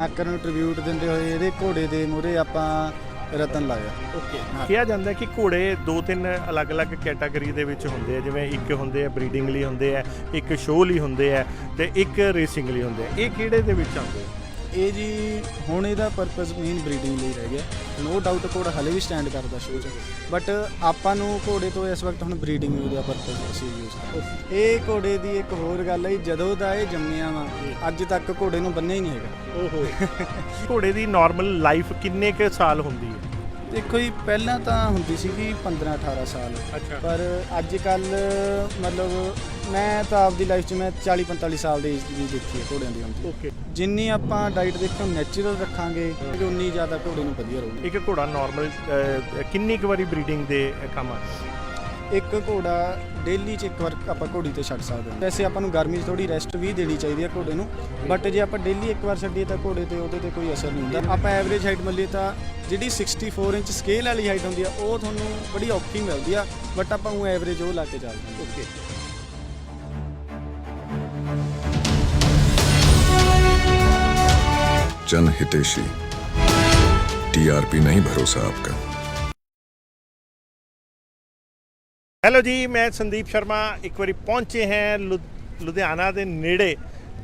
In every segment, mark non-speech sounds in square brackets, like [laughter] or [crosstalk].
ਆਕਰ ਨੂੰ ਟ੍ਰਿਬਿਊਟ ਦਿੰਦੇ ਹੋਏ ਇਹਦੇ ਘੋੜੇ ਦੇ ਮੂਹਰੇ ਆਪਾਂ ਰਤਨ ਲਾਇਆ ਓਕੇ। ਕਿਹਾ ਜਾਂਦਾ ਕਿ ਘੋੜੇ ਦੋ ਤਿੰਨ ਅਲੱਗ-ਅਲੱਗ ਕੈਟਾਗਰੀ ਦੇ ਵਿੱਚ ਹੁੰਦੇ ਆ ਜਿਵੇਂ ਇੱਕ ਹੁੰਦੇ ਆ ਬਰੀਡਿੰਗ ਲਈ ਹੁੰਦੇ ਆ ਇੱਕ ਸ਼ੋਅ ਲਈ ਹੁੰਦੇ ਆ ਤੇ ਇੱਕ ਰੇਸਿੰਗ ਲਈ ਹੁੰਦੇ ਆ। ਇਹ ਕਿਹੜੇ ਦੇ ਵਿੱਚ ਆਉਂਦੇ ਆ? ਇਹ ਜੀ ਹੁਣ ਇਹਦਾ ਪਰਪਸ ਮੇਨ ਬਰੀਡਿੰਗ ਲਈ ਰਹਿ ਗਿਆ। ਨੋ ਡਾਊਟ ਘੋੜਾ ਹਲੇ ਵੀ ਸਟੈਂਡ ਕਰਦਾ ਸ਼ੋਅ 'ਚ। ਬਟ ਆਪਾਂ ਨੂੰ ਘੋੜੇ ਤੋਂ ਇਸ ਵਕਤ ਹੁਣ ਬਰੀਡਿੰਗ ਦਾ ਪਰਪਸ ਅਸੀਂ ਯੂਜ਼ ਕਰਦੇ ਇਹ ਘੋੜੇ ਦੀ ਇੱਕ ਹੋਰ ਗੱਲ ਹੈ ਜੀ, ਜਦੋਂ ਦਾ ਇਹ ਜੰਮਿਆ ਵਾ ਅੱਜ ਤੱਕ ਘੋੜੇ ਨੂੰ ਬੰਨਿਆ ਹੀ ਨਹੀਂ ਹੈਗਾ। ਓਹੋ। ਘੋੜੇ ਦੀ ਨਾਰਮਲ ਲਾਈਫ ਕਿੰਨੇ ਕੁ ਸਾਲ ਹੁੰਦੀ ਹੈ? ਦੇਖੋ ਜੀ ਪਹਿਲਾਂ ਤਾਂ ਹੁੰਦੀ ਸੀਗੀ 15 18 ਸਾਲ। ਅੱਛਾ। ਪਰ ਅੱਜ ਕੱਲ ਮਤਲਬ ਮੈਂ ਤਾਂ ਆਪਦੀ ਲਾਈਫ 'ਚ ਮੈਂ 40 45 ਸਾਲ ਦੀ ਏਜ ਦੀ ਦੇਖੀ ਹੈ ਘੋੜਿਆਂ ਦੀ ਹੁੰਦੀ ਓਕੇ ਜਿੰਨੀ ਆਪਾਂ ਡਾਈਟ ਦੇਖੋ ਨੈਚੁਰਲ ਰੱਖਾਂਗੇ ਉਨੀ ਜ਼ਿਆਦਾ ਘੋੜੇ ਨੂੰ ਵਧੀਆ ਰਹੂਗੀ। ਇੱਕ ਘੋੜਾ ਨਾਰਮਲ ਕਿੰਨੀ ਕੁ ਵਾਰੀ ਬਰੀਡਿੰਗ ਦੇ ਕੰਮ ਆ ਇੱਕ ਘੋੜਾ ਡੇਲੀ 'ਚ ਇੱਕ ਵਾਰ ਆਪਾਂ ਘੋੜੀ ਤੇ ਛੱਡ ਸਕਦੇ ਹਾਂ ਵੈਸੇ ਆਪਾਂ ਨੂੰ ਗਰਮੀ 'ਚ ਥੋੜੀ ਰੈਸਟ ਵੀ ਦੇਣੀ ਚਾਹੀਦੀ ਹੈ ਘੋੜੇ ਨੂੰ ਬਟ ਜੇ ਆਪਾਂ ਡੇਲੀ ਇੱਕ ਵਾਰ ਛੱਡੀਏ ਤਾਂ ਘੋੜੇ ਤੇ ਉਹਦੇ ਤੇ ਕੋਈ ਅਸਰ ਨਹੀਂ ਹੁੰਦਾ ਆਪਾਂ ਐਵਰੇਜ ਹਾਈਟ ਮੰਨੀਏ ਤਾਂ ਜਿਹੜੀ 64 ਇੰਚ ਸਕੇਲ ਵਾਲੀ ਹਾਈਟ ਹੁੰਦੀ ਆ ਉਹ ਤੁਹਾਨੂੰ ਬੜੀ ਔਖੀ ਮਿਲਦੀ ਆ ਬਟ ਆਪਾਂ ਉਹ ਐਵਰੇਜ ਉਹ ਲਾ ਕੇ ਚੱਲਦੇ ਹਾਂ ਓਕੇ जन हितेशी टीआरपी नहीं भरोसा आपका ਹੈਲੋ ਜੀ, ਮੈਂ ਸੰਦੀਪ ਸ਼ਰਮਾ। ਇੱਕ ਵਾਰੀ ਪਹੁੰਚੇ ਹਾਂ ਲੁ- ਲੁਧਿਆਣਾ ਦੇ ਨੇੜੇ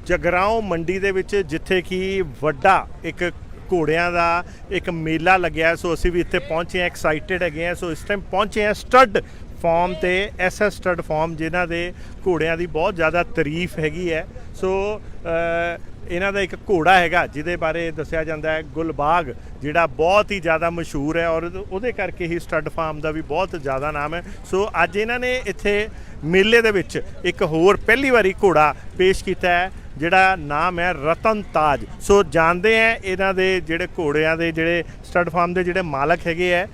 ਜਗਰਾਉਂ ਮੰਡੀ ਦੇ ਵਿੱਚ, ਜਿੱਥੇ ਕਿ ਵੱਡਾ ਇੱਕ ਘੋੜਿਆਂ ਦਾ ਇੱਕ ਮੇਲਾ ਲੱਗਿਆ ਸੋ ਅਸੀਂ ਵੀ ਇੱਥੇ ਪਹੁੰਚੇ ਹਾਂ ਐਕਸਾਈਟਿਡ ਹੈਗੇ ਹਾਂ। ਸੋ ਇਸ ਟਾਈਮ ਪਹੁੰਚੇ ਹਾਂ ਸਟੱਡ ਫਾਰਮ ਤੇ ਐਸਐਸ ਸਟੱਡ ਫਾਰਮ ਜਿਨ੍ਹਾਂ ਦੇ ਘੋੜਿਆਂ ਦੀ ਬਹੁਤ ਜ਼ਿਆਦਾ ਤਾਰੀਫ ਹੈਗੀ ਹੈ। ਸੋ ਇਹਨਾਂ ਦਾ ਇੱਕ ਘੋੜਾ ਹੈਗਾ, ਜਿਹਦੇ ਬਾਰੇ ਦੱਸਿਆ ਜਾਂਦਾ ਹੈ, ਗੁਲਬਾਗ, ਜਿਹੜਾ ਬਹੁਤ ਹੀ ਜ਼ਿਆਦਾ ਮਸ਼ਹੂਰ ਹੈ ਔਰ ਉਹਦੇ ਕਰਕੇ ਹੀ ਸਟੱਡ ਫਾਰਮ ਦਾ ਵੀ ਬਹੁਤ ਜ਼ਿਆਦਾ ਨਾਮ ਹੈ। ਸੋ ਅੱਜ ਇਹਨਾਂ ਨੇ ਇੱਥੇ ਮੇਲੇ ਦੇ ਵਿੱਚ ਇੱਕ ਹੋਰ ਪਹਿਲੀ ਵਾਰੀ ਘੋੜਾ ਪੇਸ਼ ਕੀਤਾ ਹੈ, ਜਿਹੜਾ ਨਾਮ ਹੈ ਰਤਨ ਤਾਜ। ਸੋ ਜਾਣਦੇ ਆ ਇਹਨਾਂ ਦੇ ਜਿਹੜੇ ਘੋੜਿਆਂ ਦੇ ਜਿਹੜੇ ਸਟੱਡ ਫਾਰਮ ਦੇ ਜਿਹੜੇ ਮਾਲਕ ਹੈਗੇ ਆ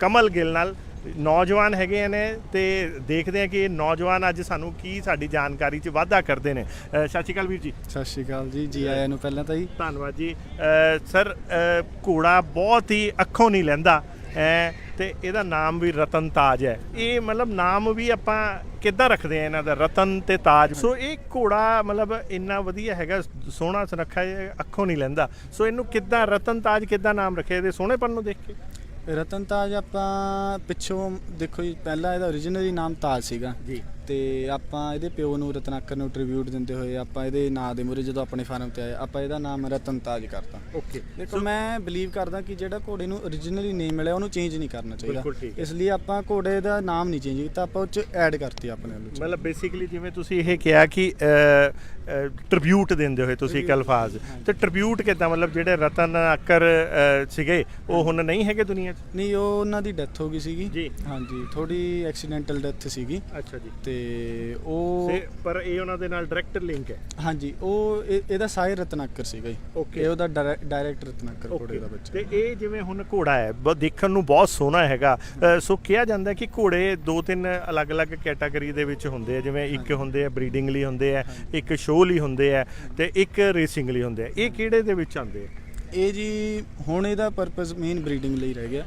ਕਮਲ ਗਿੱਲ ਨਾਲ ਨੌਜਵਾਨ ਹੈਗੇ ਨੇ ਤੇ ਦੇਖਦੇ ਆ ਕਿ ਇਹ ਨੌਜਵਾਨ ਅੱਜ ਸਾਨੂੰ ਕੀ ਸਾਡੀ ਜਾਣਕਾਰੀ 'ਚ ਵਾਧਾ ਕਰਦੇ ਨੇ। ਅ, ਸਤਿ ਸ਼੍ਰੀ ਅਕਾਲ ਵੀਰ ਜੀ। ਸਤਿ ਸ਼੍ਰੀ ਅਕਾਲ ਜੀ ਜੀ ਆਇਆਂ ਨੂੰ ਪਹਿਲਾਂ ਤਾਂ ਜੀ। ਧੰਨਵਾਦ ਜੀ। ਅ, ਸਰ ਅ, ਘੋੜਾ ਬਹੁਤ ਹੀ ਅੱਖੋਂ ਨਹੀਂ ਲੈਂਦਾ। ਐ ਤੇ ਇਹਦਾ ਨਾਮ ਵੀ ਰਤਨ ਤਾਜ ਹੈ। ਇਹ ਮਤਲਬ ਨਾਮ ਵੀ ਆਪਾਂ ਕਿੱਦਾਂ ਰੱਖਦੇ ਆ ਇਹਨਾਂ ਦਾ ਰਤਨ ਤੇ ਤਾਜ? ਸੋ ਇਹ ਘੋੜਾ ਮਤਲਬ ਇੰਨਾ ਵਧੀਆ ਹੈਗਾ ਸੋਹਣਾ ਸੁਨੱਖਾ ਇਹ ਅੱਖੋਂ ਨਹੀਂ ਲੈਂਦਾ। ਸੋ ਇਹਨੂੰ ਕਿੱਦਾਂ ਰਤਨ ਤਾਜ ਕਿੱਦਾਂ ਨਾਮ ਰੱਖਿਆ? ਇਹਦੇ ਸੋਹਣੇਪਨ ਨੂੰ ਦੇਖ ਕੇ। ਰਤਨ ਤਾਜ ਆਪਾਂ ਪਿੱਛੋਂ ਦੇਖੋ ਜੀ ਪਹਿਲਾਂ ਇਹਦਾ origignal ਨਾਮ ਤਾਜ ਸੀਗਾ। ਜੀ। ਤੇ ਆਪਾਂ ਇਹਦੇ ਪਿਓ ਨੂੰ ਰਤਨਾਕਰ ਨੂੰ ਟ੍ਰਿਬਿਊਟ ਦਿੰਦੇ ਹੋਏ ਆਪਾਂ ਇਹਦੇ ਨਾਂ ਦੇ ਮੂਹਰੇ ਜਦੋਂ ਆਪਣੇ ਫਾਰਮ ਤੇ ਆਏ ਆਪਾਂ ਇਹਦਾ ਨਾਮ ਰਤਨ ਤਾਜ ਕਰਤਾ। ਓਕੇ ਦੇਖੋ ਮੈਂ ਬਲੀਵ ਕਰਦਾ ਕਿ ਜਿਹੜਾ ਘੋੜੇ ਨੂੰ origignally ਨੇਮ ਮਿਲਿਆ ਉਹਨੂੰ ਚੇਂਜ ਨਹੀਂ ਕਰਨਾ ਚਾਹੀਦਾ। ਇਸ ਲਈ ਆਪਾਂ ਘੋੜੇ ਦਾ ਨਾਮ ਨਹੀਂ ਚੇਂਜ ਕੀਤਾ ਆਪਾਂ ਉਹ ਚ ਐਡ ਕਰਤੀ ਆਪਣੇ ਵੱਲੋਂ ਮਤਲਬ ਬੇਸਿਕਲੀ ਜਿਵੇਂ ਤੁਸੀਂ ਇਹ ਕਿਹਾ ਕਿ ਟ੍ਰਿਬਿਊਟ ਦਿੰਦੇ ਹੋਏ ਤੁਸੀਂ ਇੱਕ ਅਲਫਾਜ਼। ਤੇ ਟ੍ਰਿਬਿਊਟ ਕਿਦਾਂ? ਮਤਲਬ ਜਿਹੜੇ ਰਤਨ ਅਕਰ ਸੀਗੇ ਉਹ ਹੁਣ ਨਹੀਂ ਹੈਗੇ ਦੁਨੀਆ 'ਚ? ਨਹੀਂ ਉਹ ਉਹਨਾਂ ਦੀ ਡੈਥ ਹੋ ਗਈ ਸੀਗੀ। ਜੀ। ਹਾਂਜੀ ਥੋੜੀ ਐਕਸੀਡੈਂਟਲ ਡੈਥ ਸੀਗੀ। ਅੱਛਾ ਜੀ। ਤੇ ਉਹ ਤੇ ਪਰ ਇਹ ਉਹਨਾਂ ਦੇ ਨਾਲ ਡਾਇਰੈਕਟ ਲਿੰਕ ਹੈ। ਹਾਂਜੀ ਉਹ ਇਹ- ਇਹਦਾ ਸਾਇਰ ਰਤਨਾਕਰ ਸੀਗਾ ਜੀ। Okay. ਇਹ ਉਹਦਾ ਡਾਇਰੈਕਟ ਰਤਨਾਕਰ ਘੋੜੇ ਦਾ ਬੱਚਾ। ਤੇ ਇਹ ਜਿਵੇਂ ਹੁਣ ਘੋੜਾ ਹੈ ਬ- ਦੇਖਣ ਨੂੰ ਬਹੁਤ ਸੋਹਣਾ ਹੈਗਾ। ਅ, ਸੋ ਕਿਹਾ ਜਾਂਦਾ ਕਿ ਘੋੜੇ ਦੋ ਤਿੰਨ ਅਲੱਗ-ਅਲੱਗ ਕੈਟਾਗਰੀ ਦੇ ਵਿੱਚ ਹੁੰਦੇ ਆ ਜਿਵੇਂ ਇੱਕ ਹੁੰਦੇ ਆ ਬਰੀਡਿੰਗ ਲਈ ਹੁੰਦੇ ਆ ਇੱਕ ਸ਼ੋਅ ਲਈ ਹੁੰਦੇ ਆ ਤੇ ਇੱਕ ਰੇਸਿੰਗ ਲਈ ਹੁੰਦੇ ਆ। ਇਹ ਕਿਹੜੇ ਦੇ ਵਿੱਚ ਆਉਂਦੇ ਆ? ਇਹ ਜੀ ਹੁਣ ਇਹਦਾ ਪਰਪਸ ਮੇਨ ਬਰੀਡਿੰਗ ਲਈ ਰਹਿ ਗਿਆ।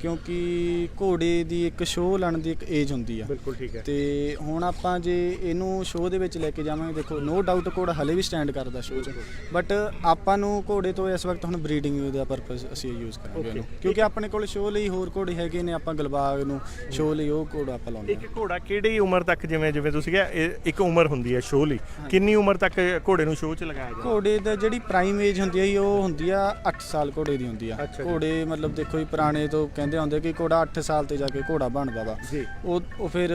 ਕਿਉਂਕਿ ਘੋੜੇ ਦੀ ਇੱਕ ਸ਼ੋਅ ਲਾਣ ਦੀ ਇੱਕ ਏਜ ਹੁੰਦੀ ਆ। ਬਿਲਕੁਲ ਠੀਕ ਹੈ। ਤੇ ਹੁਣ ਆਪਾਂ ਜੇ ਇਹਨੂੰ ਸ਼ੋਅ ਦੇ ਵਿੱਚ ਲੈ ਕੇ ਜਾਵਾਂਗੇ ਦੇਖੋ ਨੋ ਡਾਊਟ ਘੋੜਾ ਹਲੇ ਵੀ ਸਟੈਂਡ ਕਰਦਾ ਸ਼ੋਅ 'ਚ। ਬਟ ਆਪਾਂ ਨੂੰ ਘੋੜੇ ਤੋਂ ਇਸ ਵਕਤ ਹੁਣ ਬਰੀਡਿੰਗ ਦਾ ਪਰਪਸ ਅਸੀਂ ਯੂਜ਼ ਕਰਾਂਗੇ. ਇਹਨੂੰ। ਕਿਉਂਕਿ ਆਪਣੇ ਕੋਲ ਸ਼ੋਅ ਲਈ ਹੋਰ ਘੋੜੇ ਹੈਗੇ ਨੇ ਆਪਾਂ ਗਲਬਾਗ ਨੂੰ ਸ਼ੋਅ ਲਈ ਉਹ ਘੋੜਾ ਆਪਾਂ ਲਾਉਂਦੇ ਇੱਕ ਘੋੜਾ ਕਿਹੜੀ ਉਮਰ ਤੱਕ ਜਿਵੇਂ ਜਿਵੇਂ ਤੁਸੀਂ ਕਿਹਾ ਇੱਕ ਉਮਰ ਹੁੰਦੀ ਹੈ ਸ਼ੋਅ ਲਈ। ਕਿੰਨੀ ਉਮਰ ਤੱਕ ਘੋੜੇ ਨੂੰ ਸ਼ੋਅ 'ਚ ਲਗਾਇਆ ਜਾਂਦਾ? ਘੋੜੇ ਦਾ ਜਿਹੜੀ ਪ੍ਰਾਈਮ ਏਜ ਹੁੰਦੀ ਹੈ ਉਹ ਹੁੰਦੀ ਆ 8 ਸਾਲ ਘੋੜੇ ਦੀ ਹੁੰਦੀ ਆ। ਘੋੜੇ ਮਤਲਬ ਦੇਖੋ ਜੀ ਪੁਰਾਣੇ ਤੋਂ ਕਹਿੰਦੇ ਹੁੰਦੇ ਕਿ ਘੋੜਾ 8 ਸਾਲ ਤੇ ਜਾ ਕੇ ਘੋੜਾ ਬਣਦਾ ਵਾ। ਜੀ। ਉਹ ਉਹ ਫਿਰ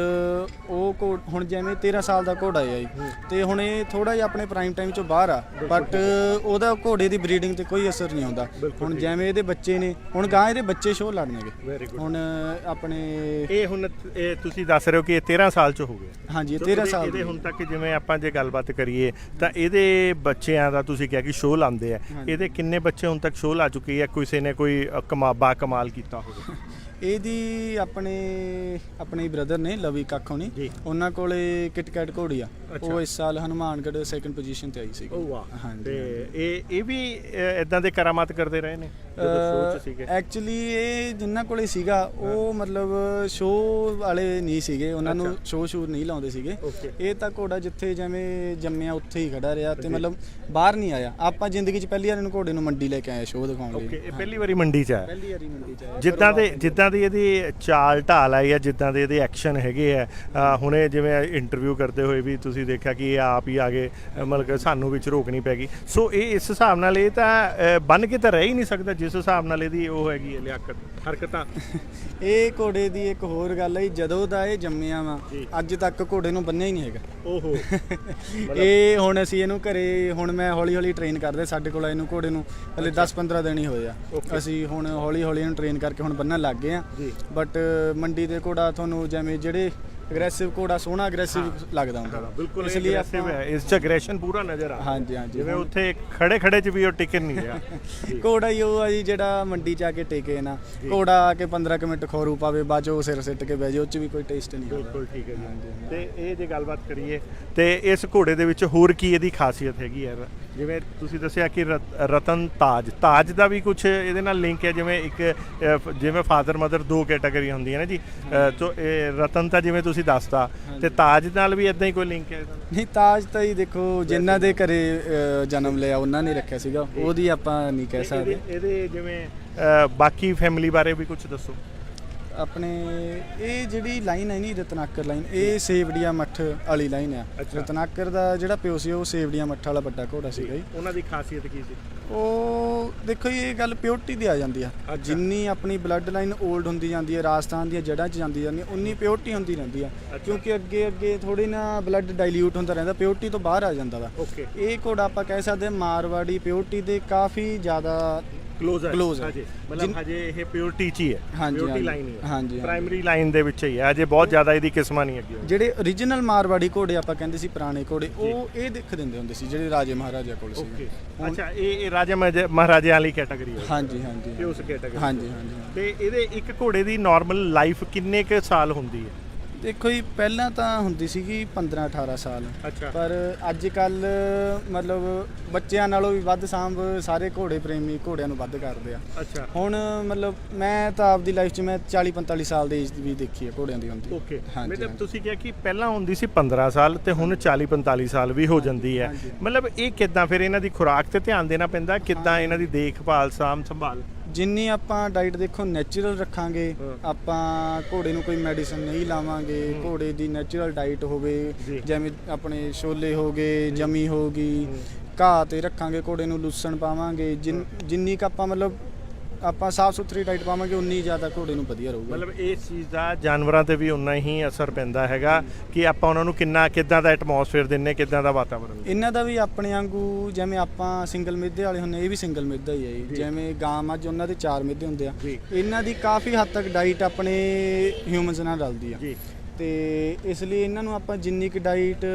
ਉਹ ਘੋ- ਹੁਣ ਜਿਵੇਂ 13 ਸਾਲ ਦਾ ਘੋੜਾ ਹੈ ਜੀ। ਤੇ ਹੁਣ ਇਹ ਥੋੜਾ ਜਿਹਾ ਆਪਣੇ ਪ੍ਰਾਈਮ ਟਾਈਮ ਚੋਂ ਬਾਹਰ ਆ। ਬਟ ਉਹਦਾ ਘੋੜੇ ਦੀ ਬਰੀਡਿੰਗ ਤੇ ਕੋਈ ਅਸਰ ਨਹੀਂ ਹੁੰਦਾ ਹੁਣ ਜਿਵੇਂ ਇਹਦੇ ਬੱਚੇ ਨੇ ਹੁਣ ਗਾਂ ਇਹਦੇ ਬੱਚੇ ਸ਼ੋਅ ਲੜਨਗੇ ਗੁੱਡ ਹੁਣ ਆਪਣੇ ਇਹ ਹੁਣ ਇਹ ਤੁਸੀਂ ਦੱਸ ਰਹੇ ਹੋ ਕਿ ਇਹ 13 ਸਾਲ 'ਚ ਹੋ ਗਿਆ ਹਾਂਜੀ ਇਹ ਸੋ 13 ਇਹਦੇ- ਸਾਲ ਇਹਦੇ ਦੀ। ਹੁਣ ਤੱਕ ਜਿਵੇਂ ਆਪਾਂ ਜੇ ਗੱਲਬਾਤ ਕਰੀਏ ਤਾਂ ਇਹਦੇ ਬੱਚਿਆਂ ਦਾ ਤੁਸੀਂ ਕਿਹਾ ਕਿ ਸ਼ੋਅ ਲਾਉਂਦੇ ਆ। ਇਹਦੇ ਕਿੰਨੇ ਬੱਚੇ ਹੁਣ ਤੱਕ ਸ਼ੋਅ ਲਾ ਚੁੱਕੇ ਆ? ਕਿਸੇ ਨੇ ਕੋਈ ਅ, ਕਮਾ ਬਾ ਕਮਾਲ ਕੀਤਾ ਹੋਵੇ। ਇਹਦੀ ਆਪਣੇ ਆਪਣੇ ਬ੍ਰਦਰ ਨੇ ਲਵੀ ਕੱਖ ਹੋਣੀ। ਉਹਨਾਂ ਕੋਲੇ ਕਿਟਕੈਟ ਘੋੜੀ ਆ। ਉਹ ਇਸ ਸਾਲ ਹਨੂਮਾਨਗੜ੍ਹ ਸੈਕੰਡ ਪੋਜੀਸ਼ਨ ਤੇ ਆਈ ਸੀ ਉਹ ਵਾਹ। ਹਾਂਜੀ ਤੇ ਇਹ ਇਹ ਵੀ ਇਦਾਂ ਦੇ ਕਰਾਮਾਤ ਕਰਦੇ ਰਹੇ ਨੇ ਜਦੋਂ ਸੀਗੇ? ਐਕਚੁਅਲੀ ਇਹ ਜਿੰਨਾਂ ਕੋਲੇ ਸੀਗਾ ਉਹ ਮਤਲਬ ਸ਼ੋਅ ਵਾਲੇ ਨਹੀਂ ਸੀਗੇ ਉਹਨਾਂ ਨੂੰ ਸ਼ੋਅ ਸ਼ੂਰ ਨਹੀਂ ਲਾਉਂਦੇ ਸੀਗੇ. ਇਹ ਤਾਂ ਘੋੜਾ ਜਿੱਥੇ ਜਿਵੇਂ ਜੰਮਿਆ ਉੱਥੇ ਹੀ ਖੜਾ ਰਿਹਾ ਤੇ ਮਤਲਬ ਬਾਹਰ ਨਹੀਂ ਆਇਆ। ਆਪਾਂ ਜ਼ਿੰਦਗੀ 'ਚ ਪਹਿਲੀ ਵਾਰ ਇਹਨੂੰ ਘੋੜੇ ਨੂੰ ਮੰਡੀ ਲੈ ਕੇ ਆਏ ਸ਼ੋਅ ਦਿਖਾਉਣ ਲਈ। ਓਕੇ ਇਹ ਪਹਿਲੀ ਵਾਰੀ ਮੰਡੀ 'ਚ ਆਇਆ? ਪਹਿਲੀ ਵਾਰੀ ਮੰਡੀ 'ਚ ਆਇਆ। ਜਿੱਦਾਂ ਦੇ ਜਿੱਦਾਂ ਦੀ ਇਹਦੀ ਚਾਲ ਢਾਲ ਆਈ ਹੈ ਜਿੱਦਾਂ ਦੇ ਇਹਦੇ ਐਕਸ਼ਨ ਹੈਗੇ ਆ ਅ, ਹੁਣੇ ਜਿਵੇਂ ਇੰਟਰਵਿਊ ਕਰਦੇ ਹੋਏ ਵੀ ਤੁਸੀਂ ਦੇਖਿਆ ਕਿ ਇਹ ਆਪ ਹੀ ਆ ਗਏ ਮਤਲਬ ਕਿ ਸਾਨੂੰ ਵਿੱਚ ਰੋਕਣੀ ਪੈ ਗਈ। ਸੋ ਇਹ ਇਸ ਹਿਸਾਬ ਨਾਲ ਇਹ ਤਾਂ ਬਨ ਕੇ ਤਾਂ ਰਹਿ ਹੀ ਨਹੀਂ ਸਕਦਾ ਜਿਸ ਹਿਸਾਬ ਨਾਲ ਇਹਦੀ ਉਹ ਹੈਗੀ ਹੈ ਲਿਆਕਤ। ਹਰਕਤਾਂ [laughs] ਇਹ ਘੋੜੇ ਦੀ ਇੱਕ ਹੋਰ ਗੱਲ ਹੈ ਜਦੋਂ ਦਾ ਇਹ ਜੰਮਿਆ ਵਾ। ਅੱਜ ਤੱਕ ਘੋੜੇ ਨੂੰ ਬੰਨਿਆ ਹੀ ਨਹੀਂ ਹੈਗਾ ਓਹੋ [laughs] ਇਹ ਹੁਣ ਅਸੀਂ ਇਹਨੂੰ ਘਰੇ ਹੁਣ ਮੈਂ ਹੌਲੀ ਹੌਲੀ ਟ੍ਰੇਨ ਕਰਦੇ ਸਾਡੇ ਕੋਲ ਇਹਨੂੰ ਘੋੜੇ ਨੂੰ ਹਲੇ 10-15 ਦਿਨ ਹੀ ਹੋਏ ਆ. ਅਸੀਂ ਹੁਣ ਹੌਲੀ ਹੌਲੀ ਇਹਨੂੰ ਟ੍ਰੇਨ ਕਰਕੇ ਹੁਣ ਬੰਨਣ ਲੱਗ ਗਏ ਆ। ਬਟ ਮੰਡੀ ਦੇ ਘੋੜਾ ਤੁਹਾਨੂੰ ਜਿਵੇਂ ਜਿਹੜੇ ਅਗਰੈਸਿਵ ਘੋੜਾ ਸੋਹਣਾ ਅਗਰੈਸਿਵ ਲੱਗਦਾ ਹੁੰਦਾ। ਬਿਲਕੁਲ ਇਸ ਲਈ ਹੈ। ਇਸ ਚ ਐਗਰੈਸ਼ਨ ਪੂਰਾ ਨਜ਼ਰ ਆ। ਹਾਂਜੀ ਹਾਂਜੀ ਜਿਵੇਂ ਉੱਥੇ ਖੜੇ ਖੜੇ ਚ ਵੀ ਉਹ ਟਿਕਣ ਨਹੀਂ ਰਿਹਾ। [laughs] ਘੋੜਾ ਹੀ ਉਹ ਆ ਜੀ ਜਿਹੜਾ ਮੰਡੀ ਚ ਆ ਕੇ ਟੇਕੇ ਨਾ। ਘੋੜਾ ਆ ਕੇ 15 ਕੁ ਮਿੰਟ ਖੋਰੂ ਪਾਵੇ ਉਹ ਸਿਰ ਸਿੱਟ ਕੇ ਬਹਿ ਜੇ ਉਹ ਚ ਵੀ ਕੋਈ ਟੇਸਟ ਨਹੀਂ ਆਉਂਦਾ। ਬਿਲਕੁਲ ਠੀਕ ਹੈ ਜੀ। ਤੇ ਇਹ ਜੇ ਗੱਲਬਾਤ ਕਰੀਏ ਤੇ ਇਸ ਘੋੜੇ ਦੇ ਵਿੱਚ ਹੋਰ ਕੀ ਇਹਦੀ ਖਾਸੀਅਤ ਹੈਗੀ ਹੈ? ਜਿਵੇਂ ਤੁਸੀਂ ਦੱਸਿਆ ਕਿ ਰਤ- ਰਤਨ ਤਾਜ। ਤਾਜ ਦਾ ਵੀ ਕੁਝ ਇਹਦੇ ਨਾਲ ਲਿੰਕ ਹੈ ਜਿਵੇਂ ਇੱਕ ਜਿਵੇਂ ਫਾਦਰ ਮਦਰ ਦੋ ਕੈਟਾਗਰੀ ਹੁੰਦੀਆਂ ਨੇ ਜੀ। ਤੋ ਇਹ ਰਤਨ ਤਾਂ ਜਿਵੇਂ ਤੁਸੀਂ ਦੱਸਤਾ ਤੇ ਤਾਜ ਨਾਲ ਵੀ ਇਦਾਂ ਹੀ ਕੋਈ ਲਿੰਕ ਹੈ ਇਹਦਾ? ਨਹੀਂ ਤਾਜ ਤਾਂ ਹੀ ਦੇਖੋ ਜਿਨ੍ਹਾਂ ਦੇ ਘਰੇ ਅ, ਜਨਮ ਲਿਆ ਉਹਨਾਂ ਨੇ ਰੱਖਿਆ ਸੀਗਾ। ਉਹਦੀ ਆਪਾਂ ਨਹੀਂ ਕਹਿ ਸਕਦੇ। ਇਹਦੇ ਇਹਦੇ ਜਿਵੇਂ ਅ, ਬਾਕੀ ਫੈਮਿਲੀ ਬਾਰੇ ਵੀ ਕੁਝ ਦੱਸੋ। ਆਪਣੇ ਇਹ ਜਿਹੜੀ ਲਾਈਨ ਹੈ ਨਹੀਂ ਰਤਨਾਕਰ ਲਾਈਨ ਇਹ ਸੇਵੜੀਆ ਮੱਠ ਵਾਲੀ ਲਾਈਨ ਆ। ਰਤਨਾਕਰ ਦਾ ਜਿਹੜਾ ਪਿਓ ਸੀ ਉਹ ਸੇਵੜੀਆ ਮੱਠ ਵਾਲਾ ਵੱਡਾ ਘੋੜਾ ਸੀਗਾ ਜੀ ਉਹਨਾਂ ਦੀ ਖਾਸੀਅਤ ਕੀ ਸੀ? ਉਹ ਦੇਖੋ ਜੀ, ਇਹ ਗੱਲ ਪਿਓਰਟੀ ਦੀ ਆ ਜਾਂਦੀ ਆ। ਜਿੰਨੀ ਆਪਣੀ ਬਲੱਡ ਲਾਈਨ 올ਡ ਹੁੰਦੀ ਜਾਂਦੀ ਹੈ ਰਾਜਸਥਾਨ ਦੀਆਂ ਜੜ੍ਹਾਂ 'ਚ ਜਾਂਦੀ ਜਾਂਦੀ ਉਨੀ ਪਿਓਰਟੀ ਹੁੰਦੀ ਰਹਿੰਦੀ ਆ। ਕਿਉਂਕਿ ਅੱਗੇ ਅੱਗੇ ਥੋੜੀ ਨਾ ਬਲੱਡ ਡਾਈਲਿਊਟ ਹੁੰਦਾ ਰਹਿੰਦਾ ਪਿਓਰਟੀ ਤੋਂ ਬਾਹਰ ਆ ਜਾਂਦਾ ਵਾ। ਓਕੇ। ਇਹ ਘੋੜਾ ਆਪਾਂ ਕਹਿ ਸਕਦੇ ਮਾਰਵਾੜੀ ਪਿਓਰਟੀ ਦੇ ਕਾਫੀ ਜ਼ਿਆਦਾ ਕਲੋਜ਼ ਹੈ Close ਹੈ। ਹਾਂਜੀ. ਮਤਲਬ ਹਜੇ ਇਹ ਪਿਓਰਟੀ ਚ ਹੀ ਹੈ। ਹਾਂਜੀ, ਪਿਓਰਟੀ ਹਾਂਜੀ। ਲਾਈਨ ਹੀ ਹੈ। ਹਾਂਜੀ, ਹਾਂਜੀ। ਪ੍ਰਾਇਮਰੀ ਲਾਈਨ ਦੇ ਵਿੱਚ ਹੀ ਹੈ। ਅਜੇ ਬਹੁਤ ਜ਼ਿਆਦਾ ਇਹਦੀ ਕਿਸਮਾਂ ਨਹੀਂ ਹੈਗੀਆਂ। ਜਿਹੜੇ origignal ਮਾਰਵਾੜੀ ਘੋੜੇ ਆਪਾਂ ਕਹਿੰਦੇ ਸੀ ਪੁਰਾਣੇ ਘੋੜੇ ਉਹ ਇਹ ਦਿਖ ਦਿੰਦੇ ਹੁੰਦੇ ਸੀ ਜਿਹੜੇ ਰਾਜੇ ਮਹਾਰਾਜਾ ਕੋਲ ਸੀ। ਓਕੇ ਅੱਛਾ ਇਹ ਇਹ ਰਾਜਾ ਮਹਾਰਾਜਾ- ਮਹਾਰਾਜਿਆਂ ਵਾਲੀ ਕੈਟਾਗਰੀ ਹੈ। ਹਾਂਜੀ ਹਾਂਜੀ ਇਹ ਉਸ ਕੈਟਾਗਰੀ ਹਾਂਜੀ ਹਾਂਜੀ ਤੇ ਇਹਦੇ ਇੱਕ ਘੋੜੇ ਦੀ ਨਾਰਮਲ ਲਾਈਫ ਕਿੰਨੇ ਕੁ ਸਾਲ ਹੁੰਦੀ ਹੈ? ਦੇਖੋ ਜੀ ਪਹਿਲਾਂ ਤਾਂ ਹੁੰਦੀ ਸੀਗੀ 15 18 ਸਾਲ। ਅੱਛਾ। ਪਰ ਅੱਜ ਕੱਲ ਮਤਲਬ ਬੱਚਿਆਂ ਨਾਲੋਂ ਵੀ ਵੱਧ ਸਾਂਭ ਸਾਰੇ ਘੋੜੇ ਪ੍ਰੇਮੀ ਘੋੜਿਆਂ ਨੂੰ ਵੱਧ ਕਰਦੇ ਆ। ਅੱਛਾ। ਹੁਣ ਮਤਲਬ ਮੈਂ ਤਾਂ ਆਪਦੀ ਲਾਈਫ 'ਚ ਮੈਂ 40 45 ਸਾਲ ਦੀ ਏਜ ਵੀ ਦੇਖੀ ਹੈ ਘੋੜਿਆਂ ਦੀ ਹੁੰਦੀ। ਓਕੇ ਮਤਲਬ। ਤੁਸੀਂ ਕਿਹਾ ਕਿ ਪਹਿਲਾਂ ਹੁੰਦੀ ਸੀ 15 ਸਾਲ ਤੇ ਹੁਣ 40 45 ਸਾਲ ਵੀ ਹੋ ਜਾਂਦੀ ਹੈ। ਮਤਲਬ ਇਹ ਕਿੱਦਾਂ ਫਿਰ ਇਹਨਾਂ ਦੀ ਖੁਰਾਕ ਤੇ ਧਿਆਨ ਦੇਣਾ ਪੈਂਦਾ? ਕਿੱਦਾਂ ਇਹਨਾਂ ਦੀ ਦੇਖਭਾਲ ਸਾਂਭ ਸੰਭਾਲ ਜਿੰਨੀ ਆਪਾਂ ਡਾਈਟ ਦੇਖੋ ਨੈਚੁਰਲ ਰੱਖਾਂਗੇ। ਆਪਾਂ ਘੋੜੇ ਨੂੰ ਕੋਈ ਮੈਡੀਸਨ ਨਹੀਂ ਲਾਵਾਂਗੇ ਘੋੜੇ ਦੀ ਨੈਚੁਰਲ ਡਾਈਟ ਹੋਵੇ। ਜਿਵੇਂ ਆਪਣੇ ਛੋਲੇ ਹੋ ਗਏ ਜਮੀ ਹੋ ਗਈ ਘਾਹ ਤੇ ਰੱਖਾਂਗੇ ਘੋੜੇ ਨੂੰ ਲੂਸਣ ਪਾਵਾਂਗੇ ਜਿੰਨੀ ਕ ਆਪਾਂ ਮਤਲਬ ਆਪਾਂ ਸਾਫ਼ ਸੁਥਰੀ ਡਾਈਟ ਪਾਵਾਂਗੇ ਉਨੀ ਜ਼ਿਆਦਾ ਘੋੜੇ ਨੂੰ ਵਧੀਆ ਰਹੂਗਾ। ਮਤਲਬ ਇਸ ਚੀਜ਼ ਦਾ ਜਾਨਵਰਾਂ ਤੇ ਵੀ ਉਨਾ ਹੀ ਅਸਰ ਪੈਂਦਾ ਹੈਗਾ ਕਿ ਆਪਾਂ ਉਹਨਾਂ ਨੂੰ ਕਿੰਨਾ ਕਿੱਦਾਂ ਦਾ ਐਟਮੋਸਫੇਅਰ ਦਿੰਨੇ ਕਿੱਦਾਂ ਦਾ ਵਾਤਾਵਰਣ ਇਹਨਾਂ ਦਾ ਵੀ ਆਪਣੇ ਵਾਂਗੂ ਜਿਵੇਂ ਆਪਾਂ ਸਿੰਗਲ ਮਿੱਧੇ ਵਾਲੇ ਹੁੰਨੇ ਇਹ ਵੀ ਸਿੰਗਲ ਮਿੱਧਾ ਹੀ ਹੈ ਜੀ। ਜਿਵੇਂ ਗਾਂ ਮੱਝ ਉਹਨਾਂ ਦੇ ਚਾਰ ਮਿੱਧੇ ਹੁੰਦੇ ਆ। ਜੀ। ਇਹਨਾਂ ਦੀ ਕਾਫੀ ਹੱਦ ਤੱਕ ਡਾਈਟ ਆਪਣੇ ਹਿਊਮਨਸ ਨਾਲ ਰਲਦੀ ਆ। ਜੀ। ਤੇ ਇਸ ਲਈ ਇਹਨਾਂ ਨੂੰ ਆਪਾਂ ਜਿੰਨੀ ਕੁ ਡਾਈਟ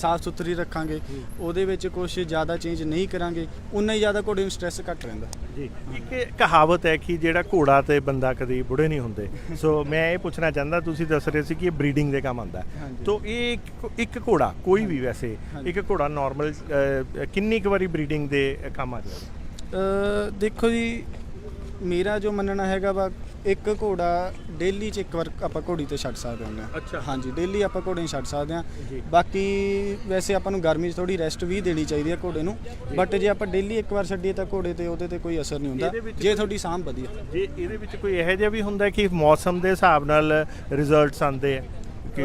ਸਾਫ਼ ਸੁਥਰੀ ਰੱਖਾਂਗੇ ਉਹਦੇ ਵਿੱਚ ਕੁਝ ਜ਼ਿਆਦਾ ਚੇਂਜ ਨਹੀਂ ਕਰਾਂਗੇ ਉਨਾ ਹੀ ਜ਼ਿਆਦਾ ਘੋੜੇ ਨੂੰ ਸਟ੍ਰੈਸ ਘੱਟ ਰਹਿੰਦਾ। ਜੀ। ਇੱਕ ਕਹਾਵਤ ਹੈ ਕਿ ਜਿਹੜਾ ਘੋੜਾ ਤੇ ਬੰਦਾ ਕਦੀ ਬੁੜੇ ਨਹੀਂ ਹੁੰਦੇ। [laughs] ਸੋ ਮੈਂ ਇਹ ਪੁੱਛਣਾ ਚਾਹੁੰਦਾ ਤੁਸੀਂ ਦੱਸ ਰਹੇ ਸੀ ਕਿ ਇਹ ਬਰੀਡਿੰਗ ਦੇ ਕੰਮ ਆਉਂਦਾ। ਤੋ ਇਹ ਇੱਕ- ਘੋੜਾ ਕੋਈ ਵੀ ਵੈਸੇ। ਇੱਕ ਘੋੜਾ ਨਾਰਮਲ ਕਿੰਨੀ ਕੁ ਵਾਰੀ ਬਰੀਡਿੰਗ ਦੇ ਕੰਮ ਆ ਜਾਂਦਾ ਦੇਖੋ ਜੀ ਮੇਰਾ ਜੋ ਮੰਨਣਾ ਹੈਗਾ ਵਾ ਇੱਕ ਘੋੜਾ ਡੇਲੀ ਚ ਇੱਕ ਵਾਰ ਆਪਾਂ ਘੋੜੀ ਤੇ ਛੱਡ ਸਕਦੇ ਹੁੰਦੇ ਹਾਂ। ਅੱਛਾ। ਹਾਂਜੀ ਡੇਲੀ ਆਪਾਂ ਘੋੜੇ ਨੂੰ ਛੱਡ ਸਕਦੇ ਹਾਂ। ਬਾਕੀ ਵੈਸੇ ਆਪਾਂ ਨੂੰ ਗਰਮੀ 'ਚ ਥੋੜੀ ਰੈਸਟ ਵੀ ਦੇਣੀ ਚਾਹੀਦੀ ਹੈ ਘੋੜੇ ਨੂੰ। ਬਟ ਜੇ ਆਪਾਂ ਡੇਲੀ ਇੱਕ ਵਾਰ ਛੱਡੀਏ ਤਾਂ ਘੋੜੇ ਤੇ ਉਹਦੇ ਤੇ ਕੋਈ ਅਸਰ ਨਹੀਂ ਹੁੰਦਾ। ਜੇ ਤੁਹਾਡੀ ਸਾਂਭ ਵਧੀਆ। ਜੇ ਇਹਦੇ ਵਿੱਚ ਕੋਈ ਇਹੋ ਜਿਹਾ ਵੀ ਹੁੰਦਾ ਕਿ ਮੌਸਮ ਦੇ ਹਿਸਾਬ ਨਾਲ ਰਿਜ਼ਲਟਸ ਆਉਂਦੇ ਆ? ਕਿ